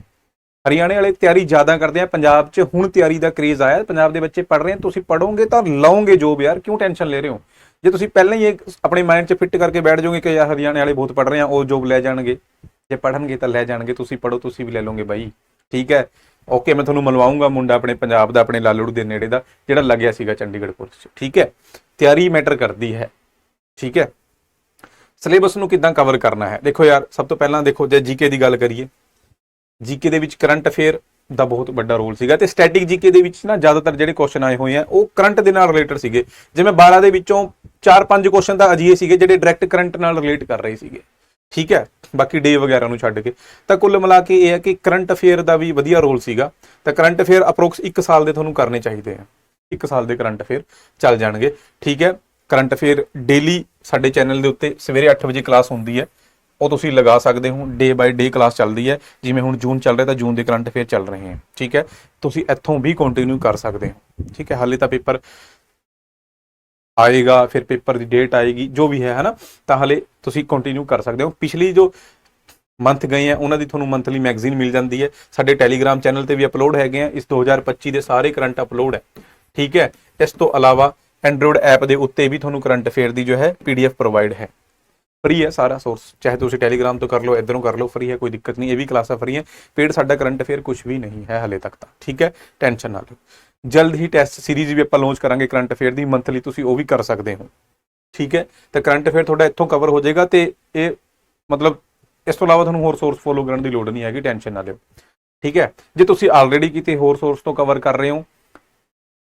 ਹਰਿਆਣੇ ਵਾਲੇ ਤਿਆਰੀ ਜ਼ਿਆਦਾ ਕਰਦੇ ਆ, ਪੰਜਾਬ 'ਚ ਹੁਣ ਤਿਆਰੀ ਦਾ ਕਰੇਜ ਆਇਆ, ਪੰਜਾਬ ਦੇ ਬੱਚੇ ਪੜ ਰਹੇ ਆ, ਤੁਸੀਂ ਪੜੋਗੇ ਤਾਂ ਲਓਗੇ ਜੋਬ ਯਾਰ, ਕਿਉਂ ਟੈਨਸ਼ਨ ਲੈ ਰਹੇ ਹੋ? ਜੇ ਤੁਸੀਂ ਪਹਿਲਾਂ ਹੀ ਇਹ ਆਪਣੇ ਮਾਈਂਡ 'ਚ ਫਿੱਟ ਕਰਕੇ ਬੈਠ ਜਾਓਗੇ ਕਿ ਯਾਰ ਹਰਿਆਣੇ ਵਾਲੇ ਬਹੁਤ ਪੜ ਰਹੇ ਆ, ਉਹ ਜੋਬ ਲੈ ਜਾਣਗੇ। ਜੇ ਪੜਨਗੇ ਤਾਂ ਲੈ ਜਾਣਗੇ, ਤੁਸੀਂ ਪੜੋ ਤੁਸੀਂ ਵੀ ਲੈ ਲਓਗੇ ਬਾਈ। ਠੀਕ ਹੈ? ਓਕੇ ਮੈਂ ਤੁਹਾਨੂੰ ਮਿਲਵਾਉਂਗਾ ਮੁੰਡਾ ਆਪਣੇ ਪੰਜਾਬ ਦਾ, ਆਪਣੇ ਲਾਲੜੂ ਦੇ ਨੇੜੇ ਦਾ, ਜਿਹੜਾ ਲੱਗਿਆ ਸੀਗਾ ਚੰਡੀਗੜ੍ਹ ਪੁਲਿਸ 'ਚ। ਠੀਕ ਹੈ? ਤਿਆਰੀ ਮੈਟਰ ਕਰਦੀ ਹੈ। ਠੀਕ ਹੈ? ਸਿਲੇਬਸ ਨੂੰ ਕਿੱਦਾਂ ਕਵਰ ਕਰਨਾ ਹੈ? ਦੇਖੋ ਯਾਰ, ਸਭ ਤੋਂ ਪਹਿਲਾਂ ਦੇਖੋ, ਜੇ ਜੀਕੇ ਦੀ ਗੱਲ ਕਰੀਏ ਜੀਕੇ ਦੇ ਵਿੱਚ ਕਰੰਟ ਅਫੇਅਰ ਦਾ ਬਹੁਤ ਵੱਡਾ ਰੋਲ ਸੀਗਾ ਤੇ ਸਟੈਟਿਕ ਜੀਕੇ ਦੇ ਵਿੱਚ ਨਾ ਜ਼ਿਆਦਾਤਰ ਜਿਹੜੇ ਕੁਐਸਚਨ ਆਏ ਹੋਏ ਆ, ਉਹ ਕਰੰਟ ਦੇ ਨਾਲ ਰਿਲੇਟਡ ਸੀਗੇ। ਜਿਵੇਂ 12 ਦੇ ਵਿੱਚੋਂ 4-5 ਕੁਐਸਚਨ ਤਾਂ ਅਜਿਹੇ ਸੀਗੇ ਜਿਹੜੇ ਡਾਇਰੈਕਟ ਕਰੰਟ ਨਾਲ ਰਿਲੇਟ ਕਰ ਰਹੇ ਸੀਗੇ। ਠੀਕ ਹੈ? ਬਾਕੀ ਡੇ ਵਗੈਰਾ ਨੂੰ ਛੱਡ ਕੇ। ਤਾਂ ਕੁੱਲ ਮਿਲਾ ਕੇ ਇਹ ਹੈ ਕਿ ਕਰੰਟ ਅਫੇਅਰ ਦਾ ਵੀ ਵਧੀਆ ਰੋਲ ਸੀਗਾ। ਤਾਂ ਕਰੰਟ ਅਫੇਅਰ ਅਪਰੋਕਸ 1 ਸਾਲ ਦੇ ਤੁਹਾਨੂੰ ਕਰਨੇ ਚਾਹੀਦੇ ਆ। 1 ਸਾਲ ਦੇ ਕਰੰਟ ਅਫੇਅਰ ਚੱਲ ਜਾਣਗੇ। ਠੀਕ ਹੈ? ਕਰੰਟ ਅਫੇਅਰ ਡੇਲੀ ਸਾਡੇ ਚੈਨਲ ਦੇ ਉੱਤੇ ਸਵੇਰੇ 8 ਵਜੇ ਕਲਾਸ ਹੁੰਦੀ ਹੈ। ਉਹ ਤੁਸੀਂ ਲਗਾ ਸਕਦੇ ਹੋ। ਡੇ ਬਾਈ ਡੇ ਕਲਾਸ ਚੱਲਦੀ ਹੈ। ਜਿਵੇਂ ਹੁਣ ਜੂਨ ਚੱਲ ਰਿਹਾ ਤਾਂ ਜੂਨ ਦੇ ਕਰੰਟ ਅਫੇਅਰ ਚੱਲ ਰਹੇ ਹਨ ਠੀਕ ਹੈ? ਤੁਸੀਂ ਇੱਥੋਂ ਵੀ ਕੰਟੀਨਿਊ ਕਰ ਸਕਦੇ ਹੋ। ਠੀਕ ਹੈ? ਹਾਲੇ ਤਾਂ ਪੇਪਰ ਆਏਗਾ, ਫਿਰ ਪੇਪਰ ਦੀ ਡੇਟ ਆਏਗੀ, ਜੋ ਵੀ ਹੈ, ਹਨਾ? ਤਾਂ ਹਲੇ ਤੁਸੀਂ ਕੰਟੀਨਿਊ ਕਰ ਸਕਦੇ ਹੋ। ਪਿਛਲੀ ਜੋ ਮੰਥ ਗਏ ਆ ਉਹਨਾਂ ਦੀ ਤੁਹਾਨੂੰ ਮੰਥਲੀ ਮੈਗਜ਼ੀਨ ਮਿਲ ਜਾਂਦੀ ਹੈ। ਸਾਡੇ ਟੈਲੀਗ੍ਰਾਮ ਚੈਨਲ ਤੇ ਵੀ ਅਪਲੋਡ ਹੈਗੇ ਆ। ਇਸ 2025 ਦੇ ਸਾਰੇ ਕਰੰਟ ਅਪਲੋਡ ਹੈ। ਠੀਕ ਹੈ? ਇਸ ਤੋਂ ਇਲਾਵਾ ਐਂਡਰੋਇਡ ਐਪ ਦੇ ਉੱਤੇ ਵੀ ਤੁਹਾਨੂੰ ਕਰੰਟ ਅਫੇਅਰ ਦੀ ਜੋ ਹੈ ਪੀਡੀਐਫ ਪ੍ਰੋਵਾਈਡ ਹੈ। ਫ੍ਰੀ ਹੈ ਸਾਰਾ ਸੋਰਸ ਚਾਹੇ ਤੁਸੀਂ ਟੈਲੀਗ੍ਰਾਮ ਤੋਂ ਕਰ ਲਓ, ਇਧਰੋਂ ਕਰ ਲਓ ਫ੍ਰੀ ਹੈ, ਕੋਈ ਦਿੱਕਤ ਨਹੀਂ, ਇਹ ਵੀ ਕਲਾਸਾਂ ਫ੍ਰੀ ਹੈ। ਪੇਡ ਸਾਡਾ ਕਰੰਟ ਅਫੇਅਰ ਕੁਝ ਵੀ ਨਹੀਂ ਹੈ ਹਲੇ ਤੱਕ ਤਾਂ, ਠੀਕ ਹੈ? ਟੈਨਸ਼ਨ ਨਾ ਲਓ। ਜਲਦ ਹੀ ਟੈਸਟ ਸੀਰੀਜ਼ ਵੀ ਆਪਾਂ ਲਾਂਚ ਕਰਾਂਗੇ ਕਰੰਟ ਅਫੇਅਰ ਦੀ ਮੰਥਲੀ ਤੁਸੀਂ ਉਹ ਵੀ ਕਰ ਸਕਦੇ ਹੋ, ਠੀਕ ਹੈ? ਤਾਂ ਕਰੰਟ ਅਫੇਅਰ ਤੁਹਾਡਾ ਇੱਥੋਂ ਕਵਰ ਹੋ ਜਾਏਗਾ ਤੇ ਇਹ ਮਤਲਬ ਇਸ ਤੋਂ ਇਲਾਵਾ ਤੁਹਾਨੂੰ ਹੋਰ ਸੋਰਸ ਫੋਲੋ ਕਰਨ ਦੀ ਲੋੜ ਨਹੀਂ ਹੈਗੀ ਟੈਨਸ਼ਨ ਨਾ ਲਿਓ, ਠੀਕ ਹੈ? ਜੇ ਤੁਸੀਂ ਆਲਰੇਡੀ ਕਿਤੇ ਹੋਰ ਸੋਰਸ ਤੋਂ ਕਵਰ ਕਰ ਰਹੇ ਹੋ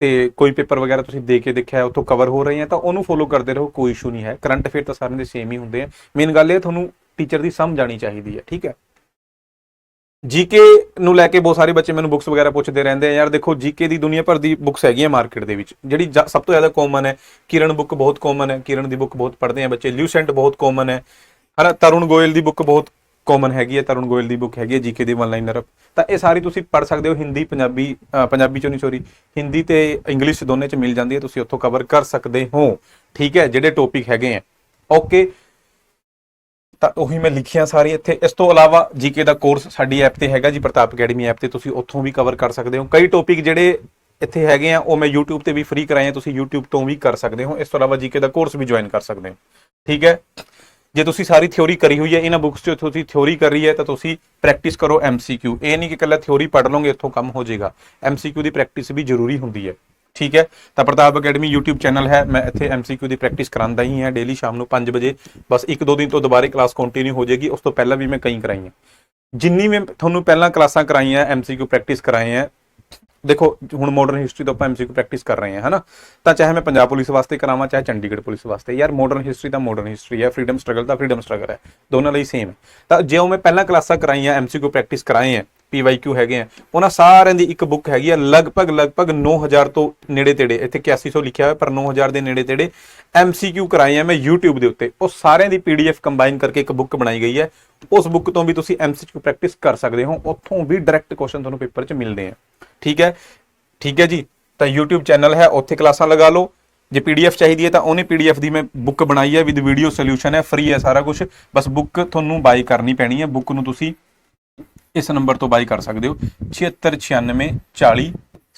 ਤੇ ਕੋਈ ਪੇਪਰ ਵਗੈਰਾ ਤੁਸੀਂ ਦੇ ਕੇ ਦੇਖਿਆ, ਉੱਥੋਂ ਕਵਰ ਹੋ ਰਹੇ ਆ ਤਾਂ ਉਹਨੂੰ ਫੋਲੋ ਕਰਦੇ ਰਹੋ, ਕੋਈ ਇਸ਼ੂ ਨਹੀਂ ਹੈ। ਕਰੰਟ ਅਫੇਅਰ ਤਾਂ ਸਾਰਿਆਂ ਦੇ ਸੇਮ ਹੀ ਹੁੰਦੇ ਆ। ਮੇਨ ਗੱਲ ਇਹ, ਤੁਹਾਨੂੰ ਟੀਚਰ ਦੀ ਸਮਝ ਆਣੀ ਚਾਹੀਦੀ ਹੈ, ਠੀਕ ਹੈ? ਜੀਕੇ ਨੂੰ ਲੈ ਕੇ ਬਹੁਤ ਸਾਰੇ ਬੱਚੇ ਮੈਨੂੰ ਬੁੱਕਸ ਵਗੈਰਾ ਪੁੱਛਦੇ ਰਹਿੰਦੇ ਆ, ਯਾਰ ਦੇਖੋ ਜੀਕੇ ਦੀ ਦੁਨੀਆ ਭਰ ਦੀ ਬੁੱਕਸ ਹੈਗੀਆਂ ਮਾਰਕੀਟ ਦੇ ਵਿੱਚ। ਜਿਹੜੀ ਜਾ- ਸਭ ਤੋਂ ਜ਼ਿਆਦਾ ਕਾਮਨ ਹੈ, ਕਿਰਨ ਬੁੱਕ ਬਹੁਤ ਕਾਮਨ ਹੈ, ਕਿਰਨ ਦੀ ਬੁੱਕ ਬਹੁਤ ਪੜ੍ਹਦੇ ਆ ਬੱਚੇ ਲਿਊਸੈਂਟ ਬਹੁਤ ਕਾਮਨ ਹੈ, ਹਨਾ? ਤਰੁਣ ਗੋਇਲ ਦੀ ਬੁੱਕ ਬਹੁਤ ਕਾਮਨ ਹੈਗੀ ਹੈ, ਤਰੁਣ ਗੋਇਲ ਦੀ ਬੁੱਕ ਹੈਗੀ ਹੈ ਜੀਕੇ ਦੀ ਵਨ ਲਾਈਨਰ ਤਾਂ ਇਹ ਸਾਰੀ ਤੁਸੀਂ ਪੜ੍ਹ ਸਕਦੇ ਹੋ ਹਿੰਦੀ, ਪੰਜਾਬੀ ਪੰਜਾਬੀ ਚੋਂ ਨਹੀਂ ਸੋਰੀ ਹਿੰਦੀ ਤੇ ਇੰਗਲਿਸ਼ ਦੋਨੇ ਚ ਮਿਲ ਜਾਂਦੀ ਹੈ, ਤੁਸੀਂ ਉੱਥੋਂ ਕਵਰ ਕਰ ਸਕਦੇ ਹੋ। ਠੀਕ ਹੈ, ਜਿਹੜੇ ਟੌਪਿਕ ਹੈਗੇ ਆ ਓਕੇ ਤਾਂ ਉਹੀ ਮੈਂ ਲਿਖੀਆਂ ਸਾਰੀ ਇੱਥੇ। ਇਸ ਤੋਂ ਇਲਾਵਾ ਜੀਕੇ ਦਾ ਕੋਰਸ ਸਾਡੀ ਐਪ ਤੇ ਹੈਗਾ ਜੀ, ਪ੍ਰਤਾਪ ਅਕੈਡਮੀ ਐਪ ਤੇ, ਤੁਸੀਂ ਉੱਥੋਂ ਵੀ ਕਵਰ ਕਰ ਸਕਦੇ ਹੋ। ਕਈ ਟੌਪਿਕ ਜਿਹੜੇ ਇੱਥੇ ਹੈਗੇ ਆ, ਉਹ ਮੈਂ YouTube ਤੇ ਵੀ ਫ੍ਰੀ ਕਰਾਏ ਆ, ਤੁਸੀਂ YouTube ਤੋਂ ਵੀ ਕਰ ਸਕਦੇ ਹੋ। ਇਸ ਤੋਂ ਇਲਾਵਾ ਜੀਕੇ ਦਾ ਕੋਰਸ ਵੀ ਜੁਆਇਨ ਕਰ ਸਕਦੇ ਹੋ। ਠੀਕ ਹੈ। ਜੇ ਤੁਸੀਂ ਸਾਰੀ ਥਿਉਰੀ ਕਰੀ ਹੋਈ ਹੈ, ਇਹਨਾਂ ਬੁੱਕਸ 'ਚ ਤੁਸੀਂ ਥਿਉਰੀ ਕਰੀ ਹੈ, ਤਾਂ ਤੁਸੀਂ ਪ੍ਰੈਕਟਿਸ ਕਰੋ MCQ ਇਹ ਨਹੀਂ ਕਿ ਇਕੱਲਾ ਥਿਉਰੀ ਪੜ੍ਹ ਲਓਗੇ, ਇੱਥੋਂ ਕੰਮ ਹੋ ਜਾਏਗਾ। MCQ ਦੀ ਪ੍ਰੈਕਟਿਸ ਵੀ ਜ਼ਰੂਰੀ ਹੁੰਦੀ ਹੈ। ਠੀਕ ਹੈ? ਤਾਂ ਪ੍ਰਤਾਪ ਅਕੈਡਮੀ YouTube ਚੈਨਲ ਹੈ। ਮੈਂ ਇੱਥੇ MCQ ਦੀ ਪ੍ਰੈਕਟਿਸ ਕਰਾਉਂਦਾ ਹੀ ਹਾਂ ਡੇਲੀ ਸ਼ਾਮ ਨੂੰ 5 ਵਜੇ। ਬਸ ਇੱਕ ਦੋ ਦਿਨ ਤੋਂ ਦੁਬਾਰੇ ਕਲਾਸ ਕੰਟੀਨਿਊ ਹੋ ਜਾਏਗੀ। ਉਸ ਤੋਂ ਪਹਿਲਾਂ ਵੀ ਮੈਂ ਕਈ ਕਰਾਈਆਂ। ਜਿੰਨੀ ਮੈਂ ਤੁਹਾਨੂੰ ਪਹਿਲਾਂ ਕਲਾਸਾਂ ਕਰਾਈਆਂ MCQ ਪ੍ਰੈਕਟਿਸ ਕਰਾਏ ਆ ਦੇਖੋ, ਹੁਣ ਮਾਡਰਨ ਹਿਸਟਰੀ ਤੋਂ ਆਪਾਂ ਐਮਸੀਕਿਊ ਪ੍ਰੈਕਟਿਸ ਕਰ ਰਹੇ ਹਾਂ, ਹਨਾ? ਤਾਂ ਚਾਹੇ ਮੈਂ ਪੰਜਾਬ ਪੁਲਿਸ ਵਾਸਤੇ ਕਰਾਵਾਂ, ਚਾਹੇ ਚੰਡੀਗੜ੍ਹ ਪੁਲਿਸ ਵਾਸਤੇ, ਯਾਰ ਮਾਡਰਨ ਹਿਸਟਰੀ ਦਾ ਮਾਡਰਨ ਹਿਸਟਰੀ ਹੈ ਫਰੀडम ਸਟਰਗਲ ਦਾ ਫਰੀडम ਸਟਰਗਲ ਹੈ, ਦੋਨਾਂ ਲਈ ਸੇਮ ਹੈ। ਤਾਂ ਜੇ ਉਹ ਮੈਂ ਪਹਿਲਾਂ ਕਲਾਸਾਂ ਕਰਾਈਆਂ ਐਮਸੀਕਿਊ ਪ੍ਰੈਕਟਿਸ ਕਰਾਏ ਹੈ ਪੀਵਾਈਕਿਊ ਹੈਗੇ ਆ। ਉਹਨਾਂ ਸਾਰਿਆਂ ਦੀ ਇੱਕ ਬੁੱਕ ਹੈਗੀ ਆ, ਲਗਭਗ ਲਗਭਗ 9000 ਤੋਂ ਨੇੜੇ ਤੇੜੇ। ਇੱਥੇ 8100 ਲਿਖਿਆ ਹੋਇਆ, ਪਰ 9000 ਦੇ ਨੇੜੇ ਤੇੜੇ ਐਮਸੀਕਿਊ ਕਰਾਏ ਆ ਮੈਂ YouTube ਦੇ ਉੱਤੇ। ਉਹ ਸਾਰਿਆਂ ਦੀ ਪੀਡੀਐਫ ਕੰਬਾਈਨ ਕਰਕੇ ਇੱਕ ਬੁੱਕ ਬਣਾਈ ਗਈ ਹੈ। ਉਸ ਬੁੱਕ ਤੋਂ ਵੀ ਤੁਸੀਂ ਐਮਸੀਕਿਊ ਪ੍ਰੈਕਟਿਸ ਕਰ ਸਕਦੇ ਹੋ। ਉੱਥੋਂ ਵੀ ਡਾਇਰੈਕਟ ਕੁਐਸਚਨ ਤੁਹਾਨੂੰ ਪੇਪਰ 'ਚ ਮਿਲਦੇ ਆ। ਠੀਕ ਹੈ? ਠੀਕ ਹੈ ਜੀ? ਤਾਂ YouTube ਚੈਨਲ ਹੈ, ਉੱਥੇ ਕਲਾਸਾਂ ਲਗਾ ਲਓ। ਜੇ ਪੀਡੀਐਫ ਚਾਹੀਦੀ ਹੈ ਤਾਂ ਉਹਨੇ ਪੀਡੀਐਫ ਦੀ ਮੈਂ ਬੁੱਕ ਬਣਾਈ ਹੈ, ਵਿਦ ਵੀਡੀਓ ਸੋਲੂਸ਼ਨ ਹੈ, ਫ੍ਰੀ ਹੈ ਸਾਰਾ ਕੁਝ ਬਸ ਬੁੱਕ ਤੁਹਾਨੂੰ ਬਾਈ ਕਰਨੀ ਪੈਣੀ ਹੈ। ਬੁੱਕ ਨੂੰ ਤੁਸੀਂ ਇਸ ਨੰਬਰ ਤੋਂ ਬਾਈ ਕਰ ਸਕਦੇ ਹੋ 7696 40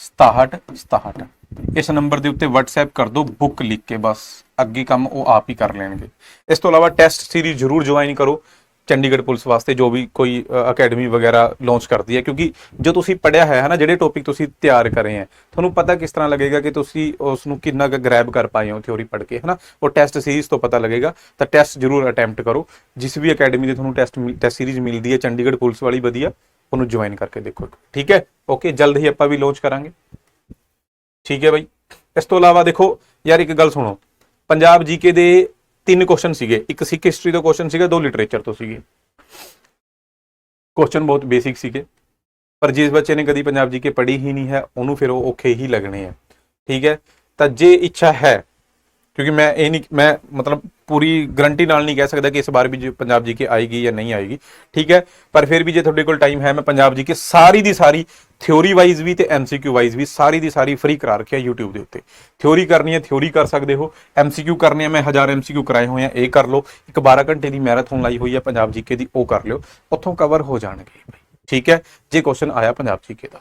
67 67 ਇਸ ਨੰਬਰ ਦੇ ਉੱਤੇ WhatsApp ਕਰ ਦਿਓ ਬੁੱਕ ਲਿਖ ਕੇ ਬਸ। ਅੱਗੇ ਕੰਮ ਉਹ ਆਪ ਹੀ ਕਰ ਲੈਣਗੇ। ਇਸ ਤੋਂ ਇਲਾਵਾ ਟੈਸਟ ਸੀਰੀਜ਼ ਜ਼ਰੂਰ ਜੁਆਇਨ ਕਰੋ। ਚੰਡੀਗੜ੍ਹ ਪੁਲਿਸ ਵਾਸਤੇ ਜੋ ਵੀ ਕੋਈ ਅਕੈਡਮੀ ਵਗੈਰਾ ਲਾਂਚ ਕਰਦੀ ਹੈ, ਕਿਉਂਕਿ ਜੋ ਤੁਸੀਂ ਪੜਿਆ ਹੈ ਹਨਾ, ਜਿਹੜੇ ਟੌਪਿਕ ਤੁਸੀਂ ਤਿਆਰ ਕਰੇ ਹੈ, ਤੁਹਾਨੂੰ ਪਤਾ ਕਿਸ ਤਰ੍ਹਾਂ ਲੱਗੇਗਾ ਕਿ ਤੁਸੀਂ ਉਸ ਨੂੰ ਕਿੰਨਾ ਕੁ ਗ੍ਰੈਬ ਕਰ ਪਾਏ ਹੋ ਥਿਉਰੀ ਪੜ੍ਹ ਕੇ, ਹਨਾ? ਉਹ ਟੈਸਟ ਸੀਰੀਜ਼ ਤੋਂ ਪਤਾ ਲੱਗੇਗਾ, ਤਾਂ ਟੈਸਟ ਜ਼ਰੂਰ ਅਟੈਂਪਟ ਕਰੋ। ਜਿਸ ਵੀ ਅਕੈਡਮੀ ਦੇ ਤੁਹਾਨੂੰ ਟੈਸਟ ਟੈਸਟ ਸੀਰੀਜ਼ ਮਿਲਦੀ ਹੈ, ਚੰਡੀਗੜ੍ਹ ਪੁਲਿਸ ਵਾਲੀ ਵਧੀਆ, ਉਹਨੂੰ ਜੁਆਇਨ ਕਰਕੇ ਦੇਖੋ। ਠੀਕ ਹੈ? ਓਕੇ ਜਲਦ ਹੀ ਆਪਾਂ ਵੀ ਲਾਂਚ ਕਰਾਂਗੇ। ਠੀਕ ਹੈ ਬਾਈ? ਇਸ ਤੋਂ ਇਲਾਵਾ ਦੇਖੋ, ਯਾਰ ਇੱਕ ਗੱਲ ਸੁਣੋ, ਪੰਜਾਬ ਜੀਕੇ ਦੇ ਤਿੰਨ ਕੁਐਸਚਨ ਸੀਗੇ। ਇੱਕ ਸਿੱਖ ਹਿਸਟਰੀ ਦਾ ਕੁਐਸਚਨ ਸੀਗਾ, ਦੋ ਲਿਟਰੇਚਰ ਤੋਂ ਸੀਗੇ। ਕੁਐਸਚਨ ਬਹੁਤ ਬੇਸਿਕ ਸੀਗੇ। ਪਰ ਜਿਸ ਬੱਚੇ ਨੇ ਕਦੀ ਪੰਜਾਬ ਜੀ ਕੇ ਪੜ੍ਹੀ ਹੀ ਨਹੀਂ ਹੈ, ਉਹਨੂੰ ਫਿਰ ਉਹ ਔਖੇ ਹੀ ਲੱਗਣੇ ਆ। ਠੀਕ ਹੈ? ਤਾਂ ਜੇ ਇੱਛਾ ਹੈ, ਕਿਉਂਕਿ ਮੈਂ ਇਹ ਨਹੀਂ, ਮੈਂ ਮਤਲਬ ਪੂਰੀ ਗਰੰਟੀ ਨਾਲ ਨਹੀਂ ਕਹਿ ਸਕਦਾ ਕਿ ਇਸ ਵਾਰ ਵੀ ਜੇ ਪੰਜਾਬ ਜੀ ਕੇ ਆਏਗੀ ਜਾਂ ਨਹੀਂ ਆਏਗੀ। ਠੀਕ ਹੈ? ਪਰ ਫਿਰ ਵੀ ਜੇ ਤੁਹਾਡੇ ਕੋਲ ਟਾਈਮ ਹੈ, ਮੈਂ ਪੰਜਾਬ ਜੀ ਕੇ ਸਾਰੀ ਦੀ ਸਾਰੀ ਥਿਉਰੀ ਵਾਈਜ਼ ਵੀ ਤੇ ਐਮਸੀਕਿਊ ਵਾਈਜ਼ ਵੀ ਸਾਰੀ ਦੀ ਸਾਰੀ ਫ੍ਰੀ ਕਰਾ ਰੱਖਿਆ YouTube ਦੇ ਉੱਤੇ। ਥਿਉਰੀ ਕਰਨੀ ਹੈ ਥਿਉਰੀ ਕਰ ਸਕਦੇ ਹੋ। ਐਮਸੀਕਿਊ ਕਰਨੇ ਆ ਮੈਂ ਹਜ਼ਾਰ ਐਮਸੀਕਿਊ ਕਰਾਏ ਹੋਏ ਆ, ਇਹ ਕਰ ਲਓ। ਇੱਕ 12 ਘੰਟੇ ਦੀ ਮੈਰਾਥਨ ਲਾਈ ਹੋਈ ਹੈ ਪੰਜਾਬ ਜੀਕੇ ਦੀ, ਉਹ ਕਰ ਲਿਓ। ਉੱਥੋਂ ਕਵਰ ਹੋ ਜਾਣਗੇ ਠੀਕ ਹੈ? ਜੇ ਕੁਐਸਚਨ ਆਇਆ ਪੰਜਾਬ ਜੀਕੇ ਦਾ।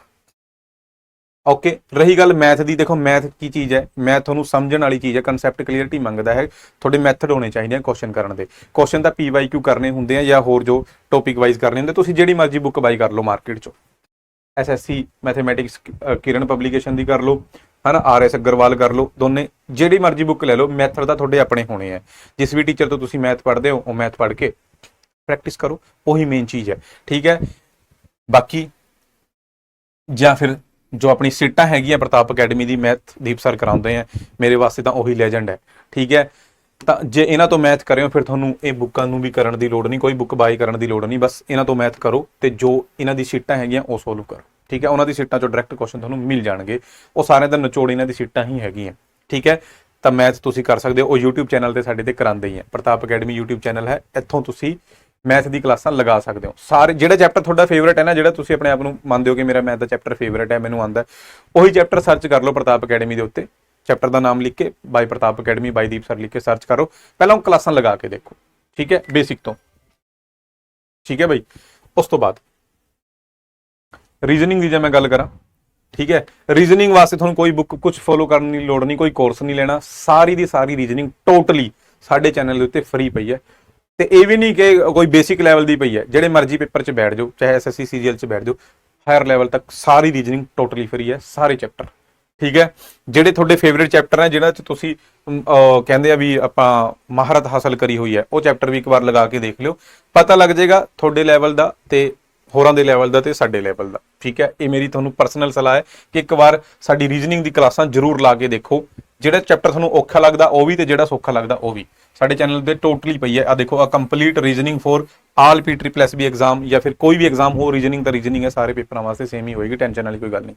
ਓਕੇ ਰਹੀ ਗੱਲ ਮੈਥ ਦੀ। ਦੇਖੋ ਮੈਥ ਕੀ ਚੀਜ਼ ਹੈ? ਮੈਥ ਤੁਹਾਨੂੰ ਸਮਝਣ ਵਾਲੀ ਚੀਜ਼ ਹੈ ਕਨਸੈਪਟ ਕਲੀਅਰਟੀ ਮੰਗਦਾ ਹੈ। ਤੁਹਾਡੇ ਮੈਥਡ ਹੋਣੇ ਚਾਹੀਦੇ ਆ ਕੁਐਸਚਨ ਕਰਨ ਦੇ। ਕੁਐਸਚਨ ਤਾਂ ਪੀਵਾਈਕਿਊ ਕਰਨੇ ਹੁੰਦੇ ਆ ਜਾਂ ਹੋਰ ਜੋ ਟੌਪਿਕ ਵਾਈਜ਼ ਕਰਨੇ ਹੁੰਦੇ ਤੁਸੀਂ ਜਿਹੜੀ ਮਰਜ਼ੀ ਬੁੱਕ ਬਾਈ ਕਰ ਲਓ ਮਾਰਕੀਟ ਚੋਂ। ਐਸਐਸਸੀ ਮੈਥਮੈਟਿਕਸ ਕਿਰਨ ਪਬਲੀਕੇਸ਼ਨ ਦੀ ਕਰ ਲਓ, ਹਨਾ ਆਰਐਸ ਅਗਰਵਾਲ ਕਰ ਲਓ, ਦੋਨੇ, ਜਿਹੜੀ ਮਰਜ਼ੀ ਬੁੱਕ ਲੈ ਲਓ ਮੈਥਡ ਦਾ ਤੁਹਾਡੇ ਆਪਣੇ ਹੋਣੇ ਆ। ਜਿਸ ਵੀ ਟੀਚਰ ਤੋਂ ਤੁਸੀਂ ਮੈਥ ਪੜ੍ਹਦੇ ਹੋ, ਉਹ ਮੈਥ ਪੜ੍ਹ ਕੇ ਪ੍ਰੈਕਟਿਸ ਕਰੋ, ਉਹੀ ਮੇਨ ਚੀਜ਼ ਹੈ, ਠੀਕ ਹੈ? ਬਾਕੀ, ਜਾਂ ਫਿਰ ਜੋ ਆਪਣੀ ਸੀਟਾਂ ਹੈਗੀਆਂ ਪ੍ਰਤਾਪ ਅਕੈਡਮੀ ਦੀ ਮੈਥ ਦੀਪ ਸਰ ਕਰਾਉਂਦੇ ਆ, ਮੇਰੇ ਵਾਸਤੇ ਤਾਂ ਉਹੀ ਲੈਜੈਂਡ ਹੈ, ਠੀਕ ਹੈ? ਤਾਂ ਜੇ ਇਹਨਾਂ ਤੋਂ ਮੈਥ ਕਰਿਓ, ਫਿਰ ਤੁਹਾਨੂੰ ਇਹ ਬੁੱਕਾਂ ਨੂੰ ਵੀ ਕਰਨ ਦੀ ਲੋੜ ਨਹੀਂ, ਕੋਈ ਬੁੱਕ ਬਾਈ ਕਰਨ ਦੀ ਲੋੜ ਨਹੀਂ, ਬਸ ਇਹਨਾਂ ਤੋਂ ਮੈਥ ਕਰੋ, ਤੇ ਜੋ ਇਹਨਾਂ ਦੀ ਸੀਟਾਂ ਹੈਗੀਆਂ, ਉਹ ਸੋਲਵ ਕਰੋ। ਠੀਕ ਹੈ, ਉਹਨਾਂ ਦੀ ਸੀਟਾਂ ਚੋਂ ਡਾਇਰੈਕਟ ਕੁਐਸਚਨ ਤੁਹਾਨੂੰ ਮਿਲ ਜਾਣਗੇ। ਉਹ ਸਾਰਿਆਂ ਦਾ ਨਿਚੋੜ ਇਹਨਾਂ ਦੀ ਸੀਟਾਂ ਹੀ ਹੈਗੀਆਂ, ਠੀਕ ਹੈ? ਤਾਂ ਮੈਥ ਤੁਸੀਂ ਕਰ ਸਕਦੇ ਹੋ, ਉਹ YouTube ਚੈਨਲ ਤੇ ਸਾਡੇ ਤੇ ਕਰਾਉਂਦੇ ਹੀ ਆ ਪ੍ਰਤਾਪ ਅਕੈਡਮੀ YouTube ਚੈਨਲ ਹੈ, ਇੱਥੋਂ ਤੁਸੀਂ ਮੈਥ ਦੀ ਕਲਾਸਾਂ ਲਗਾ ਸਕਦੇ ਹੋ। ਸਾਰੇ, ਜਿਹੜਾ ਚੈਪਟਰ ਤੁਹਾਡਾ ਫੇਵਰਿਟ ਹੈ ਨਾ, ਜਿਹੜਾ ਤੁਸੀਂ ਆਪਣੇ ਆਪ ਨੂੰ ਮੰਨਦੇ ਹੋ ਕਿ ਮੇਰਾ ਮੈਥ ਦਾ ਚੈਪਟਰ ਫੇਵਰਿਟ ਹੈ, ਮੈਨੂੰ ਆਂਦਾ ਉਹੀ ਚੈਪਟਰ ਸਰਚ ਕਰ ਲਓ ਪ੍ਰਤਾਪ ਅਕੈਡਮੀ ਦੇ ਉੱਤੇ। ਚੈਪਟਰ ਦਾ ਨਾਮ ਲਿਖ ਕੇ ਬਾਈ ਪ੍ਰਤਾਪ ਅਕੈਡਮੀ ਬਾਈ ਦੀਪ ਸਰ ਲਿਖ ਕੇ ਸਰਚ ਕਰੋ। ਪਹਿਲਾਂ ਉਹ ਕਲਾਸਾਂ ਲਗਾ ਕੇ ਦੇਖੋ, ਠੀਕ ਹੈ? ਬੇਸਿਕ ਤੋਂ। ਠੀਕ ਹੈ ਬਾਈ? ਉਸ ਤੋਂ ਬਾਅਦ ਰੀਜ਼ਨਿੰਗ ਦੀ ਜੇ ਮੈਂ ਗੱਲ ਕਰਾਂ, ਠੀਕ ਹੈ? ਰੀਜ਼ਨਿੰਗ ਵਾਸਤੇ ਤੁਹਾਨੂੰ ਕੋਈ ਬੁੱਕ ਕੁਝ ਫੋਲੋ ਕਰਨ ਦੀ ਲੋੜ ਨਹੀਂ, ਕੋਈ ਕੋਰਸ ਨਹੀਂ ਲੈਣਾ, ਸਾਰੀ ਦੀ ਸਾਰੀ ਰੀਜ਼ਨਿੰਗ ਟੋਟਲੀ ਸਾਡੇ ਚੈਨਲ ਦੇ ਉੱਤੇ ਫ੍ਰੀ ਪਈ ਹੈ। ਤੇ ਇਹ ਵੀ ਨਹੀਂ ਕਿ ਕੋਈ ਬੇਸਿਕ ਲੈਵਲ ਦੀ ਪਈ ਹੈ, ਜਿਹੜੇ ਮਰਜ਼ੀ ਪੇਪਰ 'ਚ ਬੈਠ ਜਾਓ, ਚਾਹੇ ਐਸਐਸਸੀ ਸੀਜੀਐਲ 'ਚ ਬੈਠ ਜਾਓ ਹਾਇਰ ਲੈਵਲ ਤੱਕ ਸਾਰੀ ਰੀਜ਼ਨਿੰਗ ਟੋਟਲੀ ਫ੍ਰੀ ਹੈ, ਸਾਰੇ ਚੈਪਟਰ ਠੀਕ ਹੈ? ਜਿਹੜੇ ਤੁਹਾਡੇ ਫੇਵਰਿਟ ਚੈਪਟਰ ਹੈ ਜਿਹੜਾ 'ਚ ਤੁਸੀਂ ਕਹਿੰਦੇ ਆ ਵੀ ਆਪਾਂ ਮਹਾਰਤ ਹਾਸਲ ਕਰੀ ਹੋਈ ਹੈ, ਉਹ ਚੈਪਟਰ ਵੀ ਇੱਕ ਵਾਰ ਲਗਾ ਕੇ ਦੇਖ ਲਿਓ, ਪਤਾ ਲੱਗ ਜਾਏਗਾ ਤੁਹਾਡੇ ਲੈਵਲ ਦਾ ਤੇ ਹੋਰਾਂ ਦੇ ਲੈਵਲ ਦਾ ਤੇ ਸਾਡੇ ਲੈਵਲ ਦਾ। ਠੀਕ ਹੈ? ਇਹ ਮੇਰੀ ਤੁਹਾਨੂੰ ਪਰਸਨਲ ਸਲਾਹ ਹੈ ਕਿ ਇੱਕ ਵਾਰ ਸਾਡੀ ਰੀਜ਼ਨਿੰਗ ਦੀ ਕਲਾਸਾਂ ਜ਼ਰੂਰ ਲਾ ਕੇ ਦੇਖੋ। ਜਿਹੜਾ ਚੈਪਟਰ ਤੁਹਾਨੂੰ ਔਖਾ ਲੱਗਦਾ, ਉਹ ਵੀ ਤੇ ਜਿਹੜਾ ਸੌਖਾ ਲੱਗਦਾ, ਉਹ ਵੀ। ਸਾਡੇ ਚੈਨਲ ਤੇ ਟੋਟਲੀ ਪਈ ਹੈ। ਆ ਦੇਖੋ ਆ complete reasoning for all P triple S B exam ਜਾਂ ਫਿਰ ਕੋਈ ਵੀ ਐਗਜ਼ਾਮ ਹੋ ਰੀਜ਼ਨਿੰਗ ਦਾ ਰੀਜ਼ਨਿੰਗ ਹੈ, ਸਾਰੇ ਪੇਪਰਾਂ ਵਾਸਤੇ ਸੇਮ ਹੀ ਹੋਏਗੀ ਟੈਨਸ਼ਨ ਵਾਲੀ ਕੋਈ ਗੱਲ ਨਹੀਂ।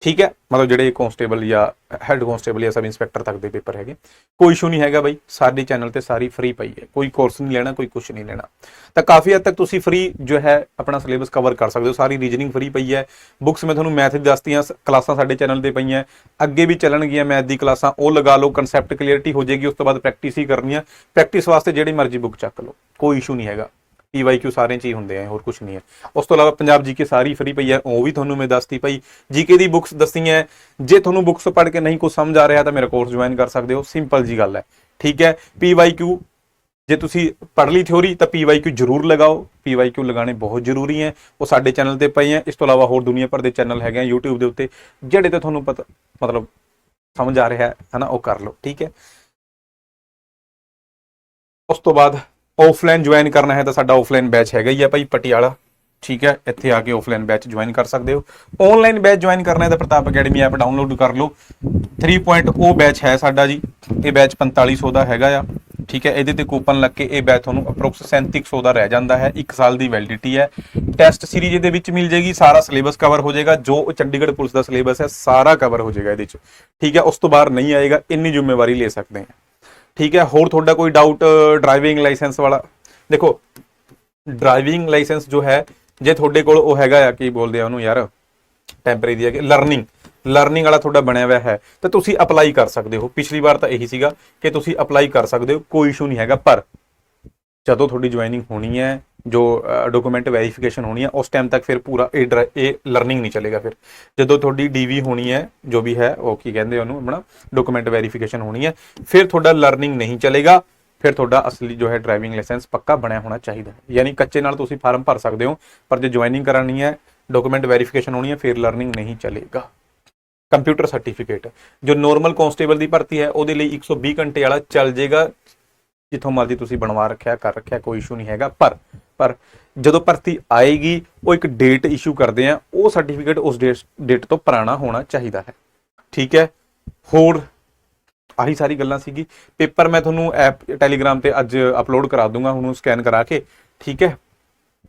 ਠੀਕ ਹੈ? ਮਤਲਬ ਜਿਹੜੇ ਕਨਸਟੇਬਲ ਜਾਂ ਹੈੱਡ ਕਨਸਟੇਬਲ ਜਾਂ ਸਬ ਇੰਸਪੈਕਟਰ ਤੱਕ ਦੇ ਪੇਪਰ ਹੈਗੇ। ਕੋਈ ਇਸ਼ੂ ਨਹੀਂ ਹੈਗਾ ਬਾਈ। ਸਾਡੇ ਚੈਨਲ ਤੇ ਸਾਰੀ ਫ੍ਰੀ ਪਈ ਹੈ। ਕੋਈ ਕੋਰਸ ਨਹੀਂ ਲੈਣਾ, ਕੋਈ ਕੁਝ ਨਹੀਂ ਲੈਣਾ। ਤਾਂ ਕਾਫੀ ਹੱਦ ਤੱਕ ਤੁਸੀਂ ਫ੍ਰੀ ਜੋ ਹੈ ਆਪਣਾ ਸਿਲੇਬਸ ਕਵਰ ਕਰ ਸਕਦੇ ਹੋ। ਸਾਰੀ ਰੀਜਨਿੰਗ ਫ੍ਰੀ ਪਈ ਹੈ। ਬੁੱਕਸ ਮੈਂ ਤੁਹਾਨੂੰ ਮੈਥ ਦੀ ਦੱਸਤੀਆਂ, ਸ- ਕਲਾਸਾਂ ਸਾਡੇ ਚੈਨਲ ਤੇ ਪਈਆਂ। ਅੱਗੇ ਵੀ ਚੱਲਣਗੀਆਂ ਮੈਥ ਦੀ ਕਲਾਸਾਂ। ਉਹ ਲਗਾ ਲਓ ਕਨਸੈਪਟ ਕਲੀਅਰਟੀ ਹੋ ਜਾਏਗੀ, ਉਸ ਤੋਂ ਬਾਅਦ ਪ੍ਰੈਕਟਿਸ ਹੀ ਕਰਨੀ ਹੈ ਪ੍ਰੈਕਟਿਸ ਵਾਸਤੇ ਜਿਹੜੀ ਮਰਜ਼ੀ ਬੁੱਕ ਚੱਕ ਲਓ। ਕੋਈ ਇਸ਼ੂ ਨਹੀਂ ਹੈਗਾ। ਪੀਵਾਈਕਿਊ ਸਾਰੇ ਚ ਹੀ ਹੁੰਦੇ ਆ, ਹੋਰ ਕੁਝ ਨਹੀਂ ਹੈ ਉਸ ਤੋਂ ਇਲਾਵਾ ਪੰਜਾਬ ਜੀਕੇ ਸਾਰੀ ਫਰੀ ਪਈ ਹੈ ਉਹ ਵੀ ਤੁਹਾਨੂੰ ਮੈਂ ਦੱਸਤੀ ਪਈ ਜੀਕੇ ਦੀ ਬੁੱਕਸ ਦੱਸੀਆਂ ਹੈ। ਜੇ ਤੁਹਾਨੂੰ ਬੁੱਕਸ ਪੜ੍ਹ ਕੇ ਨਹੀਂ ਕੁਝ ਸਮਝ ਆ ਰਿਹਾ ਤਾਂ ਮੇਰਾ ਕੋਰਸ ਜੁਆਇਨ ਕਰ ਸਕਦੇ ਹੋ। ਸਿੰਪਲ ਜੀ ਗੱਲ ਹੈ ਠੀਕ ਹੈ ਪੀਵਾਈਕਿਊ ਜੇ ਤੁਸੀਂ ਪੜ੍ਹ ਲਈ ਥਿਉਰੀ ਤਾਂ ਪੀਵਾਈਕਿਊ ਜ਼ਰੂਰ ਲਗਾਓ। ਪੀਵਾਈਕਿਊ ਲਗਾਉਣੇ ਬਹੁਤ ਜ਼ਰੂਰੀ ਹੈ ਉਹ ਸਾਡੇ ਚੈਨਲ ਤੇ ਪਏ ਹੈ ਇਸ ਤੋਂ ਇਲਾਵਾ ਹੋਰ ਦੁਨੀਆ ਭਰ ਦੇ ਚੈਨਲ ਹੈਗੇ ਆ YouTube ਦੇ ਉੱਤੇ। ਜਿਹੜੇ ਤੇ ਤੁਹਾਨੂੰ ਪਤਾ, ਮਤਲਬ ਸਮਝ ਆ ਰਿਹਾ ਹੈ, ਹਨਾ, ਉਹ ਕਰ ਲਓ। ਠੀਕ ਹੈ ਉਸ ਤੋਂ ਬਾਅਦ ਆਫਲਾਈਨ ਜੁਆਇਨ ਕਰਨਾ ਹੈ ਤਾਂ ਸਾਡਾ ਆਫਲਾਈਨ ਬੈਚ ਹੈਗਾ ਹੀ ਆ ਭਾਈ ਪਟਿਆਲਾ। ਠੀਕ ਹੈ, ਇੱਥੇ ਆ ਕੇ ਆਫਲਾਈਨ ਬੈਚ ਜੁਆਇਨ ਕਰ ਸਕਦੇ ਹੋ। ਆਨਲਾਈਨ ਬੈਚ ਜੁਆਇਨ ਕਰਨਾ ਹੈ ਤਾਂ ਪ੍ਰਤਾਪ ਅਕੈਡਮੀ ਐਪ ਡਾਊਨਲੋਡ ਕਰ ਲਓ। 3.0 ਬੈਚ ਹੈ ਸਾਡਾ ਜੀ। ਇਹ ਬੈਚ 4500 ਦਾ ਹੈਗਾ ਆ। ਠੀਕ ਹੈ, ਇਹਦੇ ਤੇ ਕੂਪਨ ਲੱਗ ਕੇ ਇਹ ਬੈਚ ਤੁਹਾਨੂੰ ਅਪਰੋਕਸ 3700 ਦਾ ਰਹਿ ਜਾਂਦਾ ਹੈ। 1 ਸਾਲ ਦੀ ਵੈਲਿਡਿਟੀ ਹੈ। ਟੈਸਟ ਸੀਰੀਜ਼ ਇਹਦੇ ਵਿੱਚ ਮਿਲ ਜੇਗੀ ਸਾਰਾ ਸਿਲੇਬਸ ਕਵਰ ਹੋ ਜਾਏਗਾ। ਜੋ ਚੰਡੀਗੜ੍ਹ ਪੁਲਿਸ ਦਾ ਸਿਲੇਬਸ ਹੈ, ਸਾਰਾ ਕਵਰ ਹੋ ਜਾਏਗਾ ਇਹਦੇ ਵਿੱਚ ਠੀਕ ਹੈ, ਉਸ ਤੋਂ ਬਾਹਰ ਨਹੀਂ ਆਏਗਾ, ਇੰਨੀ ਜ਼ਿੰਮੇਵਾਰੀ ਲੈ ਸਕਦੇ ਹਾਂ। ਠੀਕ ਹੈ, ਹੋਰ ਤੁਹਾਡਾ ਕੋਈ ਡਾਊਟ ਡਰਾਈਵਿੰਗ ਲਾਇਸੈਂਸ ਵਾਲਾ? ਦੇਖੋ ਡਰਾਈਵਿੰਗ ਲਾਇਸੈਂਸ ਜੋ ਹੈ, ਜੇ ਤੁਹਾਡੇ ਕੋਲ ਉਹ ਹੈਗਾ ਆ, ਕੀ ਬੋਲਦੇ ਆ ਉਹਨੂੰ ਯਾਰ? ਟੈਂਪਰੇਰੀ ਹੈ ਕਿ ਲਰਨਿੰਗ ਲਰਨਿੰਗ ਵਾਲਾ ਤੁਹਾਡਾ ਬਣਿਆ ਹੋਇਆ ਹੈ, ਤਾਂ ਤੁਸੀਂ ਅਪਲਾਈ ਕਰ ਸਕਦੇ ਹੋ। ਪਿਛਲੀ ਵਾਰ ਤਾਂ ਇਹੀ ਸੀਗਾ ਕਿ ਤੁਸੀਂ ਅਪਲਾਈ ਕਰ ਸਕਦੇ ਹੋ, ਕੋਈ ਇਸ਼ੂ ਨਹੀਂ ਹੈਗਾ, ਪਰ ਜਦੋਂ ਤੁਹਾਡੀ ਜੁਆਇਨਿੰਗ ਹੋਣੀ ਹੈ ਜੋ ਡਾਕੂਮੈਂਟ ਵੈਰੀਫਿਕੇਸ਼ਨ ਹੋਣੀ ਹੈ ਉਸ ਟਾਈਮ ਤੱਕ ਫਿਰ ਪੂਰਾ ਇਹ ਡਰਾ- ਇਹ ਲਰਨਿੰਗ ਨਹੀਂ ਚੱਲੇਗਾ ਫਿਰ। ਜਦੋਂ ਤੁਹਾਡੀ ਡੀਵੀ ਹੋਣੀ ਹੈ, ਜੋ ਵੀ ਹੈ, ਉਹ ਕੀ ਕਹਿੰਦੇ ਉਹਨੂੰ, ਆਪਣਾ ਡਾਕੂਮੈਂਟ ਵੈਰੀਫਿਕੇਸ਼ਨ ਹੋਣੀ ਹੈ, ਫਿਰ ਤੁਹਾਡਾ ਲਰਨਿੰਗ ਨਹੀਂ ਚੱਲੇਗਾ, ਫਿਰ ਤੁਹਾਡਾ ਅਸਲੀ ਜੋ ਹੈ ਡਰਾਈਵਿੰਗ ਲਾਇਸੈਂਸ ਪੱਕਾ ਬਣਿਆ ਹੋਣਾ ਚਾਹੀਦਾ ਯਾਨੀ ਕੱਚੇ ਨਾਲ ਤੁਸੀਂ ਫਾਰਮ ਭਰ ਸਕਦੇ ਹੋ, ਪਰ ਜੇ ਜੁਆਇਨਿੰਗ ਕਰਾਣੀ ਹੈ ਡਾਕੂਮੈਂਟ ਵੈਰੀਫਿਕੇਸ਼ਨ ਹੋਣੀ ਹੈ, ਫਿਰ ਲਰਨਿੰਗ ਨਹੀਂ ਚੱਲੇਗਾ। ਕੰਪਿਊਟਰ ਸਰਟੀਫਿਕੇਟ ਜੋ ਨਾਰਮਲ ਕਨਸਟੇਬਲ ਦੀ ਭਰਤੀ ਹੈ, ਉਹਦੇ ਲਈ 120 ਘੰਟੇ ਵਾਲਾ ਚੱਲ ਜਾਏਗਾ ਜਿੱਥੋਂ ਮਰਜ਼ੀ ਤੁਸੀਂ ਬਣਵਾ ਰੱਖਿਆ, ਕਰ ਰੱਖਿਆ, ਕੋਈ ਇਸ਼ੂ ਨਹੀਂ ਹੈਗਾ, ਪਰ ਪਰ ਜਦੋਂ ਭਰਤੀ ਆਏਗੀ, ਉਹ ਇੱਕ ਡੇਟ ਇਸ਼ੂ ਕਰਦੇ ਆ, ਉਹ ਸਰਟੀਫਿਕੇਟ ਉਸ ਡੇਟ ਤੋਂ ਪੁਰਾਣਾ ਹੋਣਾ ਚਾਹੀਦਾ ਹੈ। ਠੀਕ ਹੈ? ਹੋਰ ਆਹੀ ਸਾਰੀ ਗੱਲਾਂ ਸੀਗੀ। ਪੇਪਰ ਮੈਂ ਤੁਹਾਨੂੰ ਐਪ, ਟੈਲੀਗ੍ਰਾਮ ਤੇ ਅੱਜ ਅਪਲੋਡ ਕਰਾ ਦੂੰਗਾ, ਹੁਣ ਸਕੈਨ ਕਰਾ ਕੇ। ਠੀਕ ਹੈ?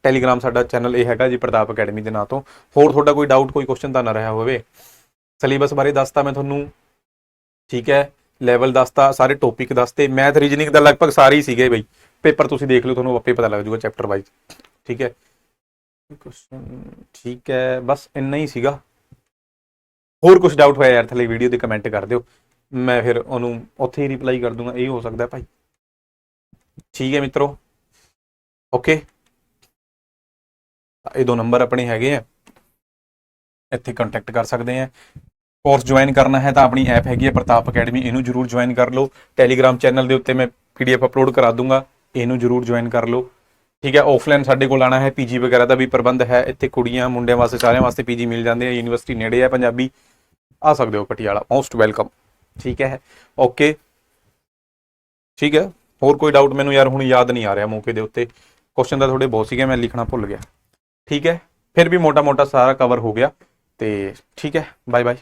ਟੈਲੀਗ੍ਰਾਮ ਸਾਡਾ ਚੈਨਲ ਇਹ ਹੈਗਾ ਜੀ, ਪ੍ਰਤਾਪ ਅਕੈਡਮੀ ਦੇ ਨਾਂ ਤੋਂ। ਹੋਰ ਤੁਹਾਡਾ ਕੋਈ ਡਾਊਟ ਕੋਈ ਕੁਐਸਚਨ ਤਾਂ ਨਾ ਰਿਹਾ ਹੋਵੇ। ਸਿਲੇਬਸ ਬਾਰੇ ਦੱਸਤਾ ਮੈਂ ਤੁਹਾਨੂੰ। ਠੀਕ ਹੈ? ਲੈਵਲ ਦੱਸਤਾ, ਸਾਰੇ ਟੌਪਿਕ ਦੱਸਤੇ। ਮੈਥ ਰੀਜਨਿੰਗ ਦਾ ਲਗਭਗ ਸਾਰੇ ਹੀ ਸੀਗੇ ਬਈ। ਪੇਪਰ ਤੁਸੀਂ ਦੇਖ ਲਿਓ ਤੁਹਾਨੂੰ ਆਪੇ ਪਤਾ ਲੱਗ ਜਾਊਗਾ ਚੈਪਟਰ ਵਾਈਜ਼ ਠੀਕ ਹੈ? ਕੁਐਸਚਨ ਠੀਕ ਹੈ ਬਸ ਇੰਨਾ ਹੀ ਸੀਗਾ। ਹੋਰ ਕੁਝ ਡਾਊਟ ਹੋਇਆ ਯਾਰ ਥੱਲੇ ਵੀਡੀਓ ਦੇ ਕਮੈਂਟ ਕਰ ਦਿਓ। ਮੈਂ ਫਿਰ ਉਹਨੂੰ ਉੱਥੇ ਹੀ ਰਿਪਲਾਈ ਕਰ ਦੂੰਗਾ ਇਹ ਹੋ ਸਕਦਾ ਹੈ ਭਾਈ। ਠੀਕ ਹੈ ਮਿੱਤਰੋ? ਓਕੇ ਇਹ ਦੋ ਨੰਬਰ ਆਪਣੇ ਹੈਗੇ ਆ। ਇੱਥੇ ਕੰਟੈਕਟ ਕਰ ਸਕਦੇ ਆ। ਕੋਰਸ ਜੁਆਇਨ ਕਰਨਾ ਹੈ ਤਾਂ ਆਪਣੀ ਐਪ ਹੈਗੀ ਹੈ ਪ੍ਰਤਾਪ ਅਕੈਡਮੀ ਇਹਨੂੰ ਜਰੂਰ ਜੁਆਇਨ ਕਰ ਲਓ। ਟੈਲੀਗ੍ਰਾਮ ਚੈਨਲ ਦੇ ਉੱਤੇ ਮੈਂ ਪੀਡੀਐਫ ਅਪਲੋਡ ਕਰਾ ਦੂੰਗਾ। ਇਹਨੂੰ ਜਰੂਰ ਜੁਆਇਨ ਕਰ ਲਓ। ਠੀਕ ਹੈ ਆਫਲਾਈਨ ਸਾਡੇ ਕੋਲ ਆਣਾ ਹੈ ਪੀਜੀ ਵਗੈਰਾ ਦਾ ਵੀ ਪ੍ਰਬੰਧ ਹੈ। ਇੱਥੇ ਕੁੜੀਆਂ, ਮੁੰਡਿਆਂ ਵਾਸਤੇ, ਸਾਰਿਆਂ ਵਾਸਤੇ ਪੀਜੀ ਮਿਲ ਜਾਂਦੇ ਆ। ਯੂਨੀਵਰਸਿਟੀ ਨੇੜੇ ਆ ਪੰਜਾਬੀ। ਆ ਸਕਦੇ ਹੋ, ਪਟਿਆਲਾ। ਮੋਸਟ ਵੈਲਕਮ ਠੀਕ ਹੈ। ਓਕੇ ਠੀਕ ਹੈ। ਹੋਰ ਕੋਈ ਡਾਊਟ ਮੈਨੂੰ ਯਾਰ ਹੁਣ ਯਾਦ ਨਹੀਂ ਆ ਰਿਹਾ ਮੌਕੇ ਦੇ ਉੱਤੇ। ਕੁਐਸਚਨ ਤਾਂ ਤੁਹਾਡੇ ਬਹੁਤ ਸੀਗੇ, ਮੈਂ ਲਿਖਣਾ ਭੁੱਲ ਗਿਆ। ਠੀਕ ਹੈ। ਫਿਰ ਵੀ ਮੋਟਾ ਮੋਟਾ ਸਾਰਾ ਕਵਰ ਹੋ ਗਿਆ। ਤੇ ਠੀਕ ਹੈ। Bye bye